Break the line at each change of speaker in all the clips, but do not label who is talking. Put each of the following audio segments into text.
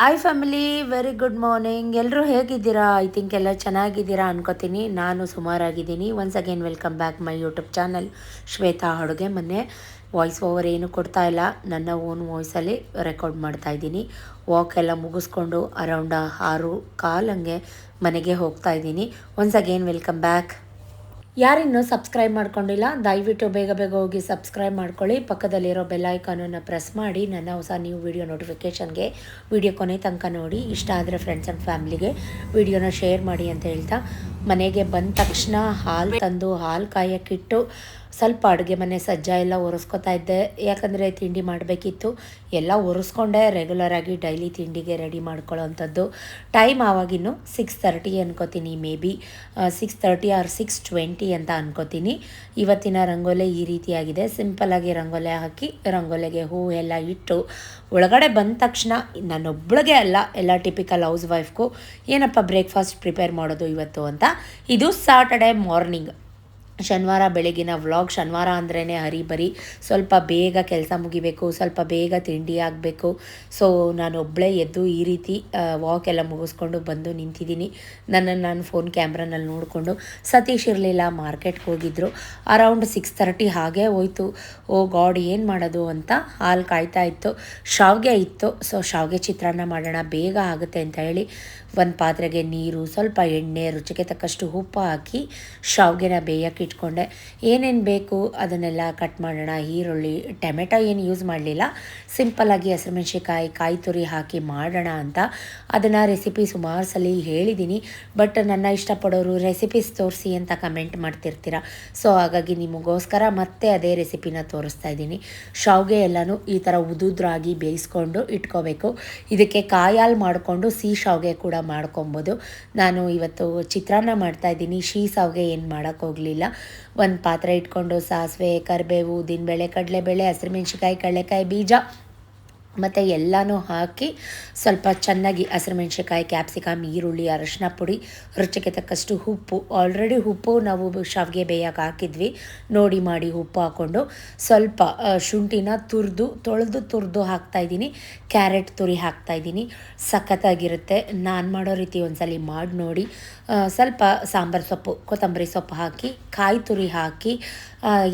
Hi family very good morning ಎಲ್ಲರೂ ಹೇಗಿದ್ದೀರಾ? I think ಎಲ್ಲ ಚೆನ್ನಾಗಿದ್ದೀರಾ ಅನ್ಕೋತೀನಿ. ನಾನು ಸುಮಾರಾಗಿದ್ದೀನಿ. Once again welcome back my YouTube channel Shweta ಅಡುಗೆ ಮೊನ್ನೆ ವಾಯ್ಸ್ ಓವರ್ ಏನು ಕೊಡ್ತಾ ಇಲ್ಲ. ನನ್ನ ಓನ್ ವಾಯ್ಸಲ್ಲಿ ರೆಕಾರ್ಡ್ ಮಾಡ್ತಾ ಇದ್ದೀನಿ. ವಾಕ್ ಎಲ್ಲ ಮುಗಿಸ್ಕೊಂಡು ಅರೌಂಡ್ ಆರು ಕಾಲಂಗೆ ಮನೆಗೆ ಹೋಗ್ತಾ ಇದ್ದೀನಿ. ಒನ್ಸ್ ಅಗೇನ್ ವೆಲ್ಕಮ್ ಬ್ಯಾಕ್ ಯಾರಿನ್ನೂ ಸಬ್ಸ್ಕ್ರೈಬ್ ಮಾಡ್ಕೊಂಡಿಲ್ಲ, ದಯವಿಟ್ಟು ಬೇಗ ಬೇಗ ಹೋಗಿ ಸಬ್ಸ್ಕ್ರೈಬ್ ಮಾಡ್ಕೊಳ್ಳಿ. ಪಕ್ಕದಲ್ಲಿರೋ ಬೆಲ್ ಐಕಾನನ್ನು ಪ್ರೆಸ್ ಮಾಡಿ, ನನ್ನ ಹೊಸ ನ್ಯೂ ವಿಡಿಯೋ ನೋಟಿಫಿಕೇಷನ್ಗೆ ವಿಡಿಯೋ ಕೊನೆ ತನಕ ನೋಡಿ. ಇಷ್ಟ ಆದರೆ ಫ್ರೆಂಡ್ಸ್ ಆ್ಯಂಡ್ ಫ್ಯಾಮ್ಲಿಗೆ ವಿಡಿಯೋನ ಶೇರ್ ಮಾಡಿ ಅಂತ ಹೇಳ್ತಾ, ಮನೆಗೆ ಬಂದ ತಕ್ಷಣ ಹಾಲು ತಂದು, ಹಾಲು ಕಾಯಕ್ಕಿಟ್ಟು ಸ್ವಲ್ಪ ಅಡುಗೆ ಮನೆ ಸಜ್ಜ ಎಲ್ಲ ಒರೆಸ್ಕೊತಾ ಇದ್ದೆ. ಯಾಕಂದರೆ ತಿಂಡಿ ಮಾಡಬೇಕಿತ್ತು. ಎಲ್ಲ ಒರೆಸ್ಕೊಂಡೆ. ರೆಗ್ಯುಲರಾಗಿ ಡೈಲಿ ತಿಂಡಿಗೆ ರೆಡಿ ಮಾಡ್ಕೊಳ್ಳೋವಂಥದ್ದು ಟೈಮ್ ಆವಾಗಿನ್ನು ಸಿಕ್ಸ್ ತರ್ಟಿ ಅನ್ಕೋತೀನಿ maybe six thirty or six twenty ಅಂತ ಅನ್ಕೋತೀನಿ. ಇವತ್ತಿನ ರಂಗೋಲೆ ಈ ರೀತಿಯಾಗಿದೆ. ಸಿಂಪಲ್ಲಾಗಿ ರಂಗೋಲೆ ಹಾಕಿ, ರಂಗೋಲೆಗೆ ಹೂ ಎಲ್ಲ ಇಟ್ಟು, ಒಳಗಡೆ ಬಂದ ತಕ್ಷಣ ನಾನೊಬ್ಳಿಗೆ ಅಲ್ಲ, ಎಲ್ಲ ಟಿಪಿಕಲ್ ಹೌಸ್ ವೈಫ್ಗೂ ಏನಪ್ಪ ಬ್ರೇಕ್ಫಾಸ್ಟ್ ಪ್ರಿಪೇರ್ ಮಾಡೋದು ಇವತ್ತು ಅಂತ. ಇದು ಸಾಟರ್ಡೆ ಮಾರ್ನಿಂಗ್ ಶನಿವಾರ ಬೆಳಗಿನ ವ್ಲಾಗ್, ಶನಿವಾರ ಅಂದ್ರೇ ಹರಿಬರಿ ಸ್ವಲ್ಪ ಬೇಗ ಕೆಲಸ ಮುಗಿಬೇಕು, ಸ್ವಲ್ಪ ಬೇಗ ತಿಂಡಿ ಆಗಬೇಕು. ಸೊ ನಾನು ಒಬ್ಬಳೇ ಎದ್ದು ಈ ರೀತಿ ವಾಕ್ ಎಲ್ಲ ಮುಗಿಸ್ಕೊಂಡು ಬಂದು ನಿಂತಿದ್ದೀನಿ. ನನ್ನನ್ನು ನಾನು ಫೋನ್ ಕ್ಯಾಮ್ರಾನಲ್ಲಿ ನೋಡಿಕೊಂಡು ಸತೀಶ್ ಇರಲಿಲ್ಲ ಮಾರ್ಕೆಟ್ಗೆ ಹೋಗಿದ್ರು. ಅರೌಂಡ್ ಸಿಕ್ಸ್ ತರ್ಟಿ ಹಾಗೆ ಹೋಯ್ತು. ಓ ಗಾಡ್, ಏನು ಮಾಡೋದು ಅಂತ ಹಾಲು ಕಾಯ್ತಾ ಇತ್ತು. ಶಾವಿಗೆ ಇತ್ತು. ಸೊ ಶಾವಿಗೆ ಚಿತ್ರಾನ್ನ ಮಾಡೋಣ, ಬೇಗ ಆಗುತ್ತೆ ಅಂತ ಹೇಳಿ ಒಂದು ಪಾತ್ರೆಗೆ ನೀರು, ಸ್ವಲ್ಪ ಎಣ್ಣೆ, ರುಚಿಗೆ ತಕ್ಕಷ್ಟು ಉಪ್ಪು ಹಾಕಿ ಶಾವಿಗೆನ ಬೇಯಕ್ಕೆ ಇಟ್ಕೊಂಡೆ. ಏನೇನು ಬೇಕು ಅದನ್ನೆಲ್ಲ ಕಟ್ ಮಾಡೋಣ. ಈರುಳ್ಳಿ, ಟೊಮೆಟೊ ಏನು ಯೂಸ್ ಮಾಡಲಿಲ್ಲ. ಸಿಂಪಲ್ಲಾಗಿ ಹಸಿರುಮೆಣ್ಸಿಕಾಯಿ ಕಾಯಿ ತುರಿ ಹಾಕಿ ಮಾಡೋಣ ಅಂತ ಅದನ್ನು ರೆಸಿಪಿ ಸುಮಾರು ಸಲ ಹೇಳಿದ್ದೀನಿ ಬಟ್ ನನ್ನ ಇಷ್ಟಪಡೋರು ರೆಸಿಪೀಸ್ ತೋರಿಸಿ ಅಂತ ಕಮೆಂಟ್ ಮಾಡ್ತಿರ್ತೀರ. ಸೊ ಹಾಗಾಗಿ ನಿಮಗೋಸ್ಕರ ಮತ್ತೆ ಅದೇ ರೆಸಿಪಿನ ತೋರಿಸ್ತಾ ಇದ್ದೀನಿ. ಶಾವಿಗೆ ಎಲ್ಲನೂ ಈ ಥರ ಉದುದ್ರಾಗಿ ಬೇಯಿಸ್ಕೊಂಡು ಇಟ್ಕೋಬೇಕು. ಇದಕ್ಕೆ ಕಾಯಾಲ್ ಮಾಡಿಕೊಂಡು ಸಿಹಿ ಶಾವಿಗೆ ಕೂಡ ಮಾಡ್ಕೊಬೋದು. ನಾನು ಇವತ್ತು ಚಿತ್ರಾನ್ನ ಮಾಡ್ತಾ ಇದ್ದೀನಿ. ಸಾವಿಗೆ ಏನು ಮಾಡೋಕ್ಕೆ ಹೋಗಲಿಲ್ಲ. ಒಂದು ಪಾತ್ರೆ ಇಟ್ಕೊಂಡು ಸಾಸಿವೆ, ಕರಿಬೇವು, ಉದ್ದಿನಬೇಳೆ, ಕಡಲೆಬೇಳೆ ಹಸಿರುಮೆಣ್ಸಿಕಾಯಿ ಕಡಲೆಕಾಯಿ, ಬೀಜ ಮತ್ತು ಎಲ್ಲನೂ ಹಾಕಿ ಸ್ವಲ್ಪ ಚೆನ್ನಾಗಿ ಹಸಿರುಮೆಣ್ಸಿಕಾಯಿ ಕ್ಯಾಪ್ಸಿಕಮ್, ಈರುಳ್ಳಿ, ಅರಶಿನ ಪುಡಿ, ರುಚಿಗೆ ತಕ್ಕಷ್ಟು ಉಪ್ಪು. ಆಲ್ರೆಡಿ ಉಪ್ಪು ನಾವು ಶಾವಿಗೆ ಬೇಯಕ್ಕೆ ಹಾಕಿದ್ವಿ. ನೋಡಿ, ಮಾಡಿ ಉಪ್ಪು ಹಾಕ್ಕೊಂಡು ಸ್ವಲ್ಪ ಶುಂಠಿನ ತುರಿದು, ತೊಳೆದು ತುರಿದು ಹಾಕ್ತಾಯಿದ್ದೀನಿ ಕ್ಯಾರೆಟ್ ತುರಿ ಹಾಕ್ತಾಯಿದ್ದೀನಿ ಸಖತ್ತಾಗಿರುತ್ತೆ. ನಾನು ಮಾಡೋ ರೀತಿ ಒಂದ್ಸಲಿ ಮಾಡಿ ನೋಡಿ. ಸ್ವಲ್ಪ ಸಾಂಬಾರು ಸೊಪ್ಪು, ಕೊತ್ತಂಬರಿ ಸೊಪ್ಪು ಹಾಕಿ, ಕಾಯಿ ತುರಿ ಹಾಕಿ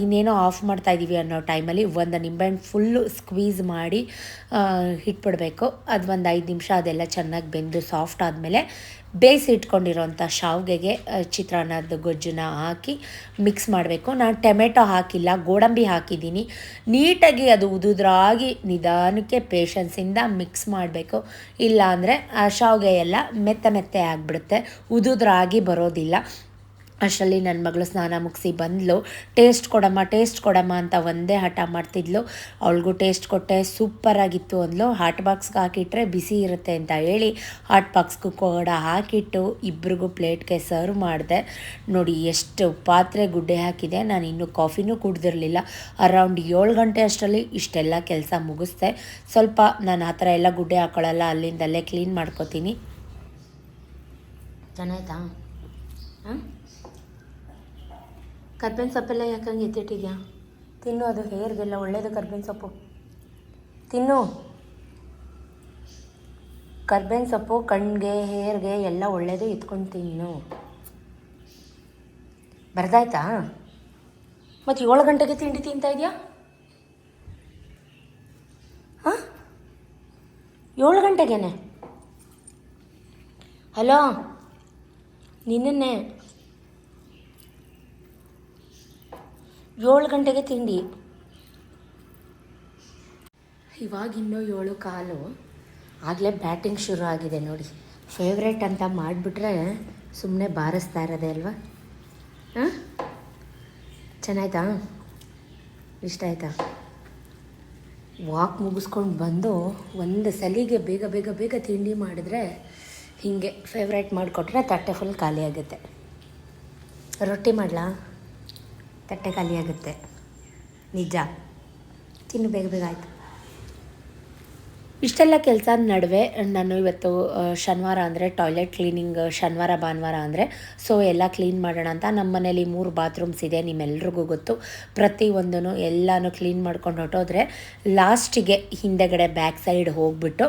ಇನ್ನೇನೋ ಆಫ್ ಮಾಡ್ತಾ ಇದ್ದೀವಿ ಅನ್ನೋ ಟೈಮಲ್ಲಿ ಒಂದು ನಿಂಬೆಹಣ್ಣು ಫುಲ್ಲು ಸ್ಕ್ವೀಸ್ ಮಾಡಿ ಇಟ್ಬಿಡಬೇಕು ಅದು ಒಂದು ಐದು ನಿಮಿಷ ಅದೆಲ್ಲ ಚೆನ್ನಾಗಿ ಬೆಂದು ಸಾಫ್ಟ್ ಆದಮೇಲೆ ಬೇಯಿಸಿ ಇಟ್ಕೊಂಡಿರೋಂಥ ಶಾವಿಗೆಗೆ ಚಿತ್ರಾನ್ನದ ಗೊಜ್ಜನ್ನ ಹಾಕಿ ಮಿಕ್ಸ್ ಮಾಡಬೇಕು. ನಾನು ಟೊಮೆಟೊ ಹಾಕಿಲ್ಲ, ಗೋಡಂಬಿ ಹಾಕಿದ್ದೀನಿ. ನೀಟಾಗಿ ಅದು ಉದುದ್ರಾಗಿ ನಿಧಾನಕ್ಕೆ ಪೇಷನ್ಸಿಂದ ಮಿಕ್ಸ್ ಮಾಡಬೇಕು. ಇಲ್ಲ ಅಂದರೆ ಆ ಶಾವಿಗೆ ಎಲ್ಲ ಮೆತ್ತ ಮೆತ್ತೆ ಆಗಿಬಿಡುತ್ತೆ. ಉದುದ್ರಾಗಿ ಬರೋದಿಲ್ಲ. ಅಷ್ಟರಲ್ಲಿ ನನ್ನ ಮಗಳು ಸ್ನಾನ ಮುಗಿಸಿ ಬಂದಳು ಟೇಸ್ಟ್ ಕೊಡಮ್ಮ ಟೇಸ್ಟ್ ಕೊಡಮ್ಮ ಅಂತ ಒಂದೇ ಹಠ ಮಾಡ್ತಿದ್ಲು. ಅವಳಿಗೂ ಟೇಸ್ಟ್ ಕೊಟ್ಟೆ ಸೂಪರಾಗಿತ್ತು ಅಂದ್ಲು. ಹಾಟ್ ಬಾಕ್ಸ್ಗೆ ಹಾಕಿಟ್ರೆ ಬಿಸಿ ಇರುತ್ತೆ ಅಂತ ಹೇಳಿ ಹಾಟ್ ಬಾಕ್ಸ್ಗೂ ಕೂಡ ಹಾಕಿಟ್ಟು ಇಬ್ರಿಗೂ ಪ್ಲೇಟ್ಗೆ ಸರ್ವ್ ಮಾಡಿದೆ. ನೋಡಿ ಎಷ್ಟು ಪಾತ್ರೆ ಗುಡ್ಡೆ ಹಾಕಿದೆ. ನಾನು ಇನ್ನೂ ಕಾಫಿನೂ ಕುಡ್ದಿರಲಿಲ್ಲ. ಅರೌಂಡ್ ಏಳು ಗಂಟೆ ಅಷ್ಟರಲ್ಲಿ ಇಷ್ಟೆಲ್ಲ ಕೆಲಸ ಮುಗಿಸ್ದೆ. ಸ್ವಲ್ಪ ನಾನು ಆ ಥರ ಎಲ್ಲ ಗುಡ್ಡೆ ಹಾಕೊಳ್ಳಲ್ಲ, ಅಲ್ಲಿಂದಲ್ಲೇ ಕ್ಲೀನ್ ಮಾಡ್ಕೋತೀನಿ. ಚೆನ್ನಾಯ್ತಾ? ಹಾಂ ಕರ್ಬೇವಿನ ಸೊಪ್ಪೆಲ್ಲ ಯಾಕಂಗೆ ಎತ್ತಿಟ್ಟಿದ್ಯಾ? ತಿನ್ನು ಅದು ಹೇರ್ಗೆಲ್ಲ ಒಳ್ಳೆಯದು ಕರ್ಬೇವಿನ ಸೊಪ್ಪು. ತಿನ್ನು. ಕರ್ಬೇವಿನ ಸೊಪ್ಪು ಕಣ್ಣಿಗೆ ಹೇರ್ಗೆ ಎಲ್ಲ ಒಳ್ಳೆಯದು ಇತ್ಕೊಂಡು ತಿನ್ನು. ಬರ್ದಾಯ್ತಾ? ಮತ್ತು ಏಳು ಗಂಟೆಗೆ ತಿಂಡಿ ತಿಂತಾ ಇದೆಯಾ? ಹಾಂ? ಏಳು ಗಂಟೆಗೆನೆ? ಹಲೋ? ನಿನ್ನೆ ಏಳು ಗಂಟೆಗೆ ತಿಂಡಿ. ಇವಾಗಿನ್ನೂ ಏಳು ಕಾಲು. ಆಗಲೇ ಬ್ಯಾಟಿಂಗ್ ಶುರು ಆಗಿದೆ ನೋಡಿ. ಫೇವ್ರೇಟ್ ಅಂತ ಮಾಡಿಬಿಟ್ರೆ ಸುಮ್ಮನೆ ಬಾರಿಸ್ತಾ ಇರೋದೆ ಅಲ್ವಾ? ಹಾಂ? ಚೆನ್ನಾಯ್ತಾ? ಇಷ್ಟ ಆಯ್ತಾ? ವಾಕ್ ಮುಗಿಸ್ಕೊಂಡು ಬಂದು ಒಂದು ಸಲಿಗೆ ಬೇಗ ಬೇಗ ಬೇಗ ತಿಂಡಿ ಮಾಡಿದ್ರೆ ಹೀಗೆ ಫೇವ್ರೇಟ್ ಮಾಡಿಕೊಟ್ರೆ ತಟ್ಟೆ ಫುಲ್ ಖಾಲಿ ಆಗುತ್ತೆ. ರೊಟ್ಟಿ ಮಾಡಲಾ? ತಟ್ಟೆ ಖಾಲಿಯಾಗುತ್ತೆ. ನಿಜ. ತಿನ್ನು ಬೇಗ ಬೇಗ ಆಯಿತು. ಇಷ್ಟೆಲ್ಲ ಕೆಲಸ ನಡುವೆ ನಾನು ಇವತ್ತು ಶನಿವಾರ ಅಂದರೆ ಟಾಯ್ಲೆಟ್ ಕ್ಲೀನಿಂಗ್ ಶನಿವಾರ, ಭಾನುವಾರ ಅಂದರೆ ಸೊ ಎಲ್ಲ ಕ್ಲೀನ್ ಮಾಡೋಣ ಅಂತ ನಮ್ಮ ಮನೇಲಿ ಮೂರು ಬಾತ್ರೂಮ್ಸ್ ಇದೆ ನಿಮ್ಮೆಲ್ರಿಗೂ ಗೊತ್ತು. ಪ್ರತಿಯೊಂದೂ ಎಲ್ಲನೂ ಕ್ಲೀನ್ ಮಾಡ್ಕೊಂಡು ಹೊಟ್ಟೋದ್ರೆ ಲಾಸ್ಟಿಗೆ ಹಿಂದೆಗಡೆ ಬ್ಯಾಕ್ ಸೈಡ್ ಹೋಗ್ಬಿಟ್ಟು